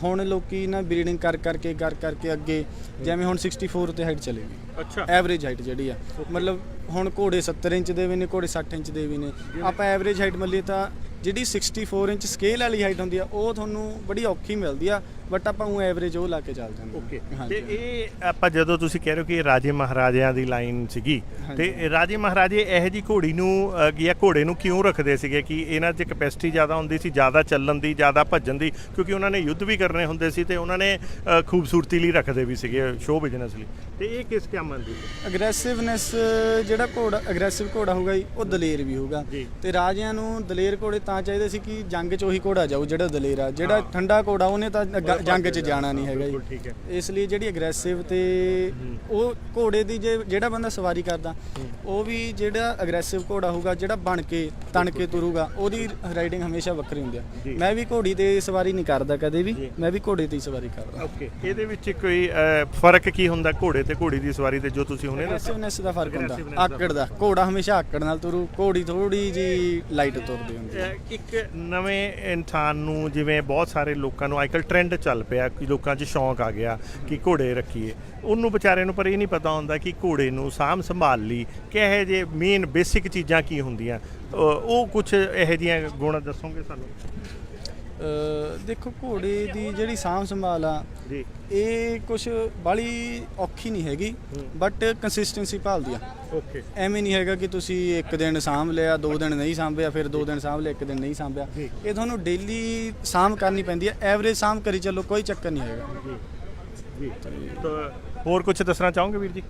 ਹੁਣ ਲੋਕੀ ਨਾ ਬਰੀਡਿੰਗ ਕਰ ਕਰਕੇ ਕਰ ਕਰਕੇ ਅੱਗੇ ਜਿਵੇਂ ਹੁਣ 64 ਤੇ ਹਾਈਟ ਚਲੇਗੀ। ਅੱਛਾ। ਐਵਰੇਜ ਹਾਈਟ ਜਿਹੜੀ ਆ। ਮਤਲਬ ਹੁਣ ਘੋੜੇ 70 ਇੰਚ ਦੇ ਵੀ ਨੇ ਘੋੜੇ 60 ਇੰਚ ਦੇ ਵੀ ਨੇ। ਆਪਾਂ ਐਵਰੇਜ ਹਾਈਟ ਮੰਨੀਏ ਤਾਂ ਜਿਹੜੀ 64 ਇੰਚ ਸਕੇਲ ਵਾਲੀ ਹਾਈਟ ਹੁੰਦੀ ਆ ਉਹ ਤੁਹਾਨੂੰ ਬੜੀ ਔਖੀ ਮਿਲਦੀ ਆ। ਬਟ ਆਪਾਂ ਉਹ ਐਵਰੇਜ ਉਹ ਲਾ ਕੇ ਚੱਲਦੇ ਹਾਂ। ਓਕੇ ਤੇ ਇਹ ਆਪਾਂ ਜਦੋਂ ਤੁਸੀਂ ਕਹਿ ਰਹੇ ਹੋ ਕਿ ਇਹ ਰਾਜੇ ਮਹਾਰਾਜਿਆਂ ਦੀ ਲਾਈਨ ਸੀਗੀ। ਤੇ ਇਹ ਰਾਜੇ ਮਹਾਰਾਜੇ ਇਹੋ ਜੀ ਘੋੜੀ ਨੂੰ ਅ, ਜਾਂ ਘੋੜੇ ਨੂੰ ਕਿਉਂ ਰੱਖਦੇ ਸੀਗੇ ਕਿ ਇਹਨਾਂ 'ਚ ਕੈਪੈਸਿਟੀ ਜ਼ਿਆਦਾ ਹੁੰਦੀ ਸੀ ਜ਼ਿਆਦਾ ਚੱਲਣ ਦੀ ਜ਼ਿਆਦਾ ਭੱਜਣ ਦੀ? ਕਿਉਂਕਿ ਉਹਨਾਂ ਨੇ ਯੁੱਧ ਵੀ ਕਰਨੇ ਹੁੰਦੇ ਸੀ ਤੇ ਉਹਨਾਂ ਨੇ ਅ, ਖੂਬਸੂਰਤੀ ਲਈ ਰੱਖਦੇ ਵੀ ਸੀਗੇ ਸ਼ੋਅ ਬਿਜ਼ਨਸ ਲਈ। ਤੇ ਇਹ ਕਿਸ ਕੰਮ ਆਉਂਦੀ ਹੈ ਅਗਰੈਸਿਵਨੈਸ ਜਿਹੜਾ ਘੋੜਾ ਅਗਰੈਸਿਵ ਘੋੜਾ ਹੋਊਗਾ ਜੀ ਉਹ ਦਲੇਰ ਵੀ ਹੋਊਗਾ। ਜੀ। ਤੇ ਰਾਜਿਆਂ ਨੂੰ ਦਲੇਰ ਘੋੜੇ ਤਾਂ ਚਾਹੀਦੇ ਸੀ ਕਿ ਜੰਗ 'ਚ ਉਹੀ ਘੋੜਾ ਜਾਊ ਜਿਹੜਾ ਦਲੇਰ ਆ। ਜਿਹੜਾ ਹਾਂ। ਠੰਡਾ ਘੋੜਾ ਉਹਨੇ ਤਾਂ ਅੱਗਾ- ਜੰਗ 'ਚ ਜਾਣਾ ਨਹੀਂ ਹੈਗਾ ਬਿਲਕੁਲ ਜੀ। ਠੀਕ ਹੈ। ਇਸ ਲਈ ਜਿਹੜੀ ਅਗਰੈਸਿਵ ਤੇ ਉਹ ਘੋੜੇ ਦੀ ਜੇ ਜਿਹੜਾ ਬੰਦਾ ਸਵਾਰੀ ਕਰਦਾ ਉਹ ਵੀ ਜਿਹੜਾ ਅਗਰੈਸਿਵ ਘੋੜਾ ਹੋਊਗਾ ਜਿਹੜਾ ਬਣ ਕੇ ਤਣ ਕੇ ਤੁਰੂਗਾ ਉਹਦੀ ਰਾਈਡਿੰਗ ਹਮੇਸ਼ਾ ਵੱਖਰੀ ਹੁੰਦੀ। ਆ ਮੈਂ ਵੀ ਘੋੜੀ ਤੇ ਸਵਾਰੀ ਨਹੀਂ ਕਰਦਾ ਕਦੇ ਵੀ। ਮੈਂ ਵੀ ਘੋੜੇ ਤੇ ਹੀ ਸਵਾਰੀ ਕਰਦਾ। ਓਕੇ ਇਹਦੇ ਵਿੱਚ ਕੋਈ ਫ਼ਰਕ ਕੀ ਹੁੰਦਾ ਘੋੜੇ ਤੇ ਘੋੜੀ ਦੀ ਸਵਾਰੀ ਤੇ ਜੋ ਤੁਸੀਂ ਹੁਣੇ ਦੱਸਿਆ? ਅਗਰੈਸਿਵਨੈਸ ਦਾ ਫ਼ਰਕ ਹੁੰਦਾ ਆਕੜ ਦਾ। ਘੋੜਾ ਹਮੇਸ਼ਾ ਆਕੜ ਨਾਲ ਤੁਰੂ ਘੋੜੀ ਥੋੜੀ ਜੀ ਲਾਈਟ ਤੁਰਦੀ ਹੁੰਦੀ ਹੈ। ਇੱਕ ਨਵੇਂ ਇਨਸਾਨ ਨੂੰ ਜਿਵੇਂ ਬਹੁਤ ਸਾਰੇ ਲੋਕਾਂ ਨੂੰ ਅੱਜਕੱਲ ਟ੍ਰੈਂਡ ਚੱਲ ਪਿਆ, ਕਿ ਲੋਕਾਂ 'ਚ ਸ਼ੌਂਕ ਆ ਗਿਆ ਕਿ ਘੋੜੇ ਰੱਖੀਏ। ਉਹਨੂੰ ਵਿਚਾਰੇ ਨੂੰ ਪਰ ਇਹ ਨਹੀਂ ਪਤਾ ਹੁੰਦਾ ਕਿ ਘੋੜੇ ਨੂੰ ਸਾਂਭ ਸੰਭਾਲ ਲਈ ਕਿਹੋ ਜਿਹੇ ਮੇਨ ਬੇਸਿਕ ਚੀਜ਼ਾਂ ਕੀ ਹੁੰਦੀਆਂ। ਉਹ ਕੁਝ ਇਹੋ ਜਿਹੀਆਂ ਗੁਣ ਦੱਸੋਗੇ ਸਾਨੂੰ? ਦੇਖੋ ਘੋੜੇ ਦੀ ਜਿਹੜੀ ਸਾਂਭ ਸੰਭਾਲ ਆ ਜੀ। ਇਹ ਕੁਝ ਬਾਲੀ ਔਖੀ ਨਹੀਂ ਹੈਗੀ ਬਟ ਕੰਸਿਸਟੈਂਸੀ ਭਾਲਦੀ ਆ। ਓਕੇ ਐਵੇਂ ਨਹੀਂ ਹੈਗਾ ਕਿ ਤੁਸੀਂ ਇੱਕ ਦਿਨ ਸਾਂਭ ਲਿਆ ਦੋ ਦਿਨ ਨਹੀਂ ਸਾਂਭਿਆ ਫਿਰ ਦੋ ਦਿਨ ਸਾਂਭ ਲਿਆ ਇੱਕ ਦਿਨ ਨਹੀਂ ਸਾਂਭਿਆ। ਜੀ। ਇਹ ਤੁਹਾਨੂੰ ਡੇਲੀ ਸਾਂਭ ਕਰਨੀ ਪੈਂਦੀ ਹੈ ਐਵਰੇਜ ਸਾਂਭ ਕਰੀ ਚੱਲੋ ਕੋਈ ਚੱਕਰ ਨਹੀਂ ਹੈਗਾ। ਜੀ। ਤਾਂ ਹੋਰ ਕੁਝ ਦੱਸਣਾ ਚਾਹੋਗੇ ਵੀਰ ਜੀ?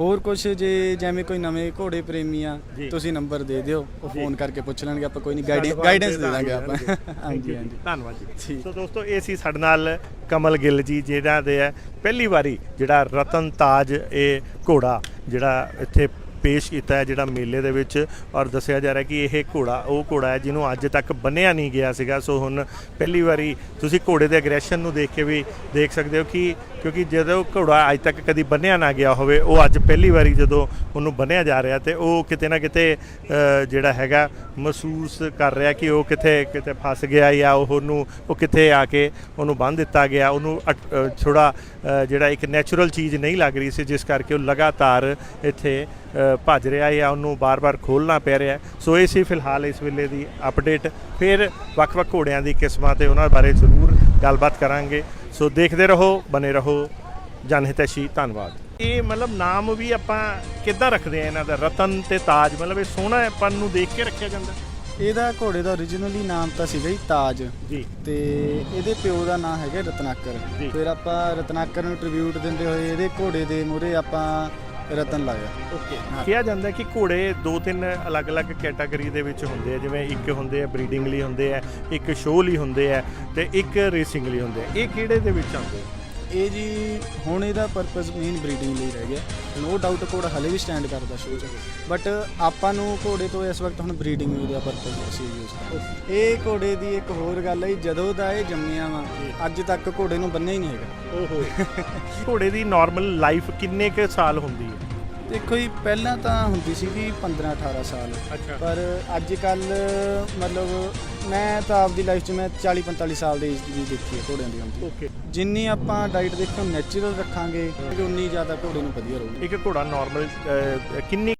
ਹੋਰ ਕੁਝ ਜੇ ਜਿਵੇਂ ਕੋਈ ਨਵੇਂ ਘੋੜੇ ਪ੍ਰੇਮੀ ਆ। ਤੁਸੀਂ ਨੰਬਰ ਦੇ ਦਿਓ ਉਹ। ਫੋਨ ਕਰਕੇ ਪੁੱਛ ਲੈਣਗੇ ਆਪਾਂ ਕੋਈ ਨਹੀਂ ਗਾਈਡੈਂਸ ਦੇ ਦਾਂਗੇ ਆਪਾਂ ਹਾਂਜੀ। ਹਾਂਜੀ ਧੰਨਵਾਦ ਜੀ। ਸੋ ਦੋਸਤੋ ਇਹ ਸੀ ਸਾਡੇ ਨਾਲ ਕਮਲ ਗਿੱਲ ਜੀ ਜਿਹੜਾ ਦੇ ਹੈ ਪਹਿਲੀ ਵਾਰੀ ਜਿਹੜਾ ਰਤਨ ਤਾਜ ਇਹ ਘੋੜਾ ਜਿਹੜਾ ਇੱਥੇ ਪੇਸ਼ ਕੀਤਾ ਹੈ ਜਿਹੜਾ ਮੇਲੇ ਦੇ ਵਿੱਚ ਔਰ ਦੱਸਿਆ ਜਾ ਰਿਹਾ ਕਿ ਇਹ ਘੋੜਾ, ਉਹ ਘੋੜਾ ਹੈ ਜਿਹਨੂੰ ਅੱਜ ਤੱਕ ਬੰਨਿਆ ਨਹੀਂ ਗਿਆ ਸੀਗਾ। ਸੋ ਹੁਣ ਪਹਿਲੀ ਵਾਰੀ ਤੁਸੀਂ ਘੋੜੇ ਦੇ ਐਗਰੈਸ਼ਨ ਨੂੰ ਦੇਖ ਕੇ ਵੀ ਦੇਖ ਸਕਦੇ ਹੋ ਕਿ ਕਿਉਂਕਿ ਜਦੋਂ ਘੋੜਾ ਅੱਜ ਤੱਕ ਕਦੀ ਬੰਨਿਆ ਨਾ ਗਿਆ ਹੋਵੇ, ਉਹ ਅੱਜ ਪਹਿਲੀ ਵਾਰੀ ਜਦੋਂ ਉਹਨੂੰ ਬੰਨਿਆ ਜਾ ਰਿਹਾ ਤੇ ਉਹ ਕਿਤੇ ਨਾ ਕਿਤੇ ਜਿਹੜਾ ਹੈਗਾ ਮਹਿਸੂਸ ਕਰ ਰਿਹਾ ਕਿ ਉਹ ਕਿਤੇ ਕਿਤੇ ਫਸ ਗਿਆ ਜਾਂ ਉਹਨੂੰ, ਉਹ ਕਿਤੇ ਆ ਕੇ ਉਹਨੂੰ ਬੰਨ ਦਿੱਤਾ ਗਿਆ, ਉਹਨੂੰ ਥੋੜਾ ਜਿਹੜਾ ਇੱਕ ਨੈਚੁਰਲ ਚੀਜ਼ ਨਹੀਂ ਲੱਗ ਰਹੀ ਸੀ, ਜਿਸ ਕਰਕੇ ਉਹ ਲਗਾਤਾਰ ਇੱਥੇ ਭੱਜ ਰਿਹਾ ਜਾਂ ਉਹਨੂੰ ਬਾਰ-ਬਾਰ ਖੋਲਣਾ ਪੈ ਰਿਹਾ ਸੋ ਇਹ ਸੀ ਫਿਲਹਾਲ ਇਸ ਵੇਲੇ ਦੀ ਅਪਡੇਟ ਫਿਰ ਵੱਖ-ਵੱਖ ਘੋੜਿਆਂ ਦੀ ਕਿਸਮਾਂ ਤੇ ਉਹਨਾਂ ਬਾਰੇ ਜ਼ਰੂਰ ਗੱਲਬਾਤ ਕਰਾਂਗੇ। ਸੋ ਦੇਖਦੇ ਰਹੋ ਬਨੇ ਰਹੋ। ਜਨਹਿਤੈਸ਼ੀ ਧੰਨਵਾਦ। ਇਹ ਮਤਲਬ ਨਾਮ ਵੀ ਆਪਾਂ ਕਿੱਦਾਂ ਰੱਖਦੇ ਆ ਇਹਨਾਂ ਦਾ? ਰਤਨ ਤੇ ਤਾਜ, ਮਤਲਬ ਇਹ ਸੋਹਣਾ ਆਪਾਂ ਨੂੰ ਦੇਖ ਕੇ ਰੱਖਿਆ ਜਾਂਦਾ? ਇਹਦਾ ਘੋੜੇ ਦਾ originally ਨਾਮ ਤਾਂ ਸੀਗਾ ਜੀ ਤਾਜ। ਜੀ। ਤੇ ਇਹਦੇ ਪਿਓ ਦਾ ਨਾਮ ਹੈਗਾ ਰਤਨਾਕਰ। ਜੀ। ਫਿਰ ਆਪਾਂ ਰਤਨਾਕਰ ਨੂੰ ਟ੍ਰਿਬਿਊਟ ਦਿੰਦੇ ਹੋਏ ਇਹਦੇ ਘੋੜੇ ਦੇ ਮੂਹਰੇ ਆਪਾਂ ਰਤਨ ਲਾਇਆ ਓਕੇ। ਕਿਹਾ ਜਾਂਦਾ ਹੈ ਕਿ ਘੋੜੇ ਦੋ ਤਿੰਨ ਅਲੱਗ-ਅਲੱਗ ਕੈਟਾਗਰੀ ਦੇ ਵਿੱਚ ਹੁੰਦੇ ਆ ਜਿਵੇਂ ਇੱਕ ਹੁੰਦੇ ਆ ਬਰੀਡਿੰਗ ਲਈ ਹੁੰਦੇ ਆ ਇੱਕ ਸ਼ੋਅ ਲਈ ਹੁੰਦੇ ਆ ਤੇ ਇੱਕ ਰੇਸਿੰਗ ਲਈ ਹੁੰਦੇ ਆ। ਇਹ ਕਿਹੜੇ ਦੇ ਵਿੱਚ ਆਉਂਦੇ ਆ? ਇਹ ਜੀ ਹੁਣ ਇਹਦਾ ਪਰਪਸ ਮੇਨ ਬਰੀਡਿੰਗ ਲਈ ਰਹਿ ਗਿਆ। ਨੋ ਡਾਊਟ ਘੋੜਾ ਹਲੇ ਵੀ ਸਟੈਂਡ ਕਰਦਾ ਸ਼ੋਅ 'ਚ। ਬਟ ਆਪਾਂ ਨੂੰ ਘੋੜੇ ਤੋਂ ਇਸ ਵਕਤ ਹੁਣ ਬਰੀਡਿੰਗ ਦਾ ਪਰਪਸ ਅਸੀਂ ਯੂਜ਼ ਕਰਦੇ ਇਹ ਘੋੜੇ ਦੀ ਇੱਕ ਹੋਰ ਗੱਲ ਹੈ ਜਦੋਂ ਦਾ ਇਹ ਜੰਮਿਆ ਵਾ ਅੱਜ ਤੱਕ ਘੋੜੇ ਨੂੰ ਬੰਨਿਆ ਹੀ ਨਹੀਂ ਹੈਗਾ। ਓਹੋ। ਘੋੜੇ ਦੀ ਨਾਰਮਲ ਲਾਈਫ ਕਿੰਨੇ ਕੁ ਸਾਲ ਹੁੰਦੀ ਹੈ? ਦੇਖੋ ਜੀ ਪਹਿਲਾਂ ਤਾਂ ਹੁੰਦੀ ਸੀਗੀ 15 18 ਸਾਲ। ਪਰ ਅੱਜ ਕੱਲ ਮਤਲਬ ਮੈਂ ਤਾਂ ਆਪਦੀ ਲਾਈਫ 'ਚ ਮੈਂ 40 45 ਸਾਲ ਦੀ ਏਜ ਦੀ ਦੇਖੀ ਹੈ ਘੋੜਿਆਂ ਦੀ ਹੁੰਦੀ ਓਕੇ ਜਿੰਨੀ ਆਪਾਂ ਡਾਈਟ ਦੇਖੋ ਨੈਚੁਰਲ ਰੱਖਾਂਗੇ ਉਨੀ ਜ਼ਿਆਦਾ ਘੋੜੇ ਨੂੰ ਵਧੀਆ ਰਹੂਗੀ। ਇੱਕ ਘੋੜਾ ਨਾਰਮਲ ਕਿੰਨੀ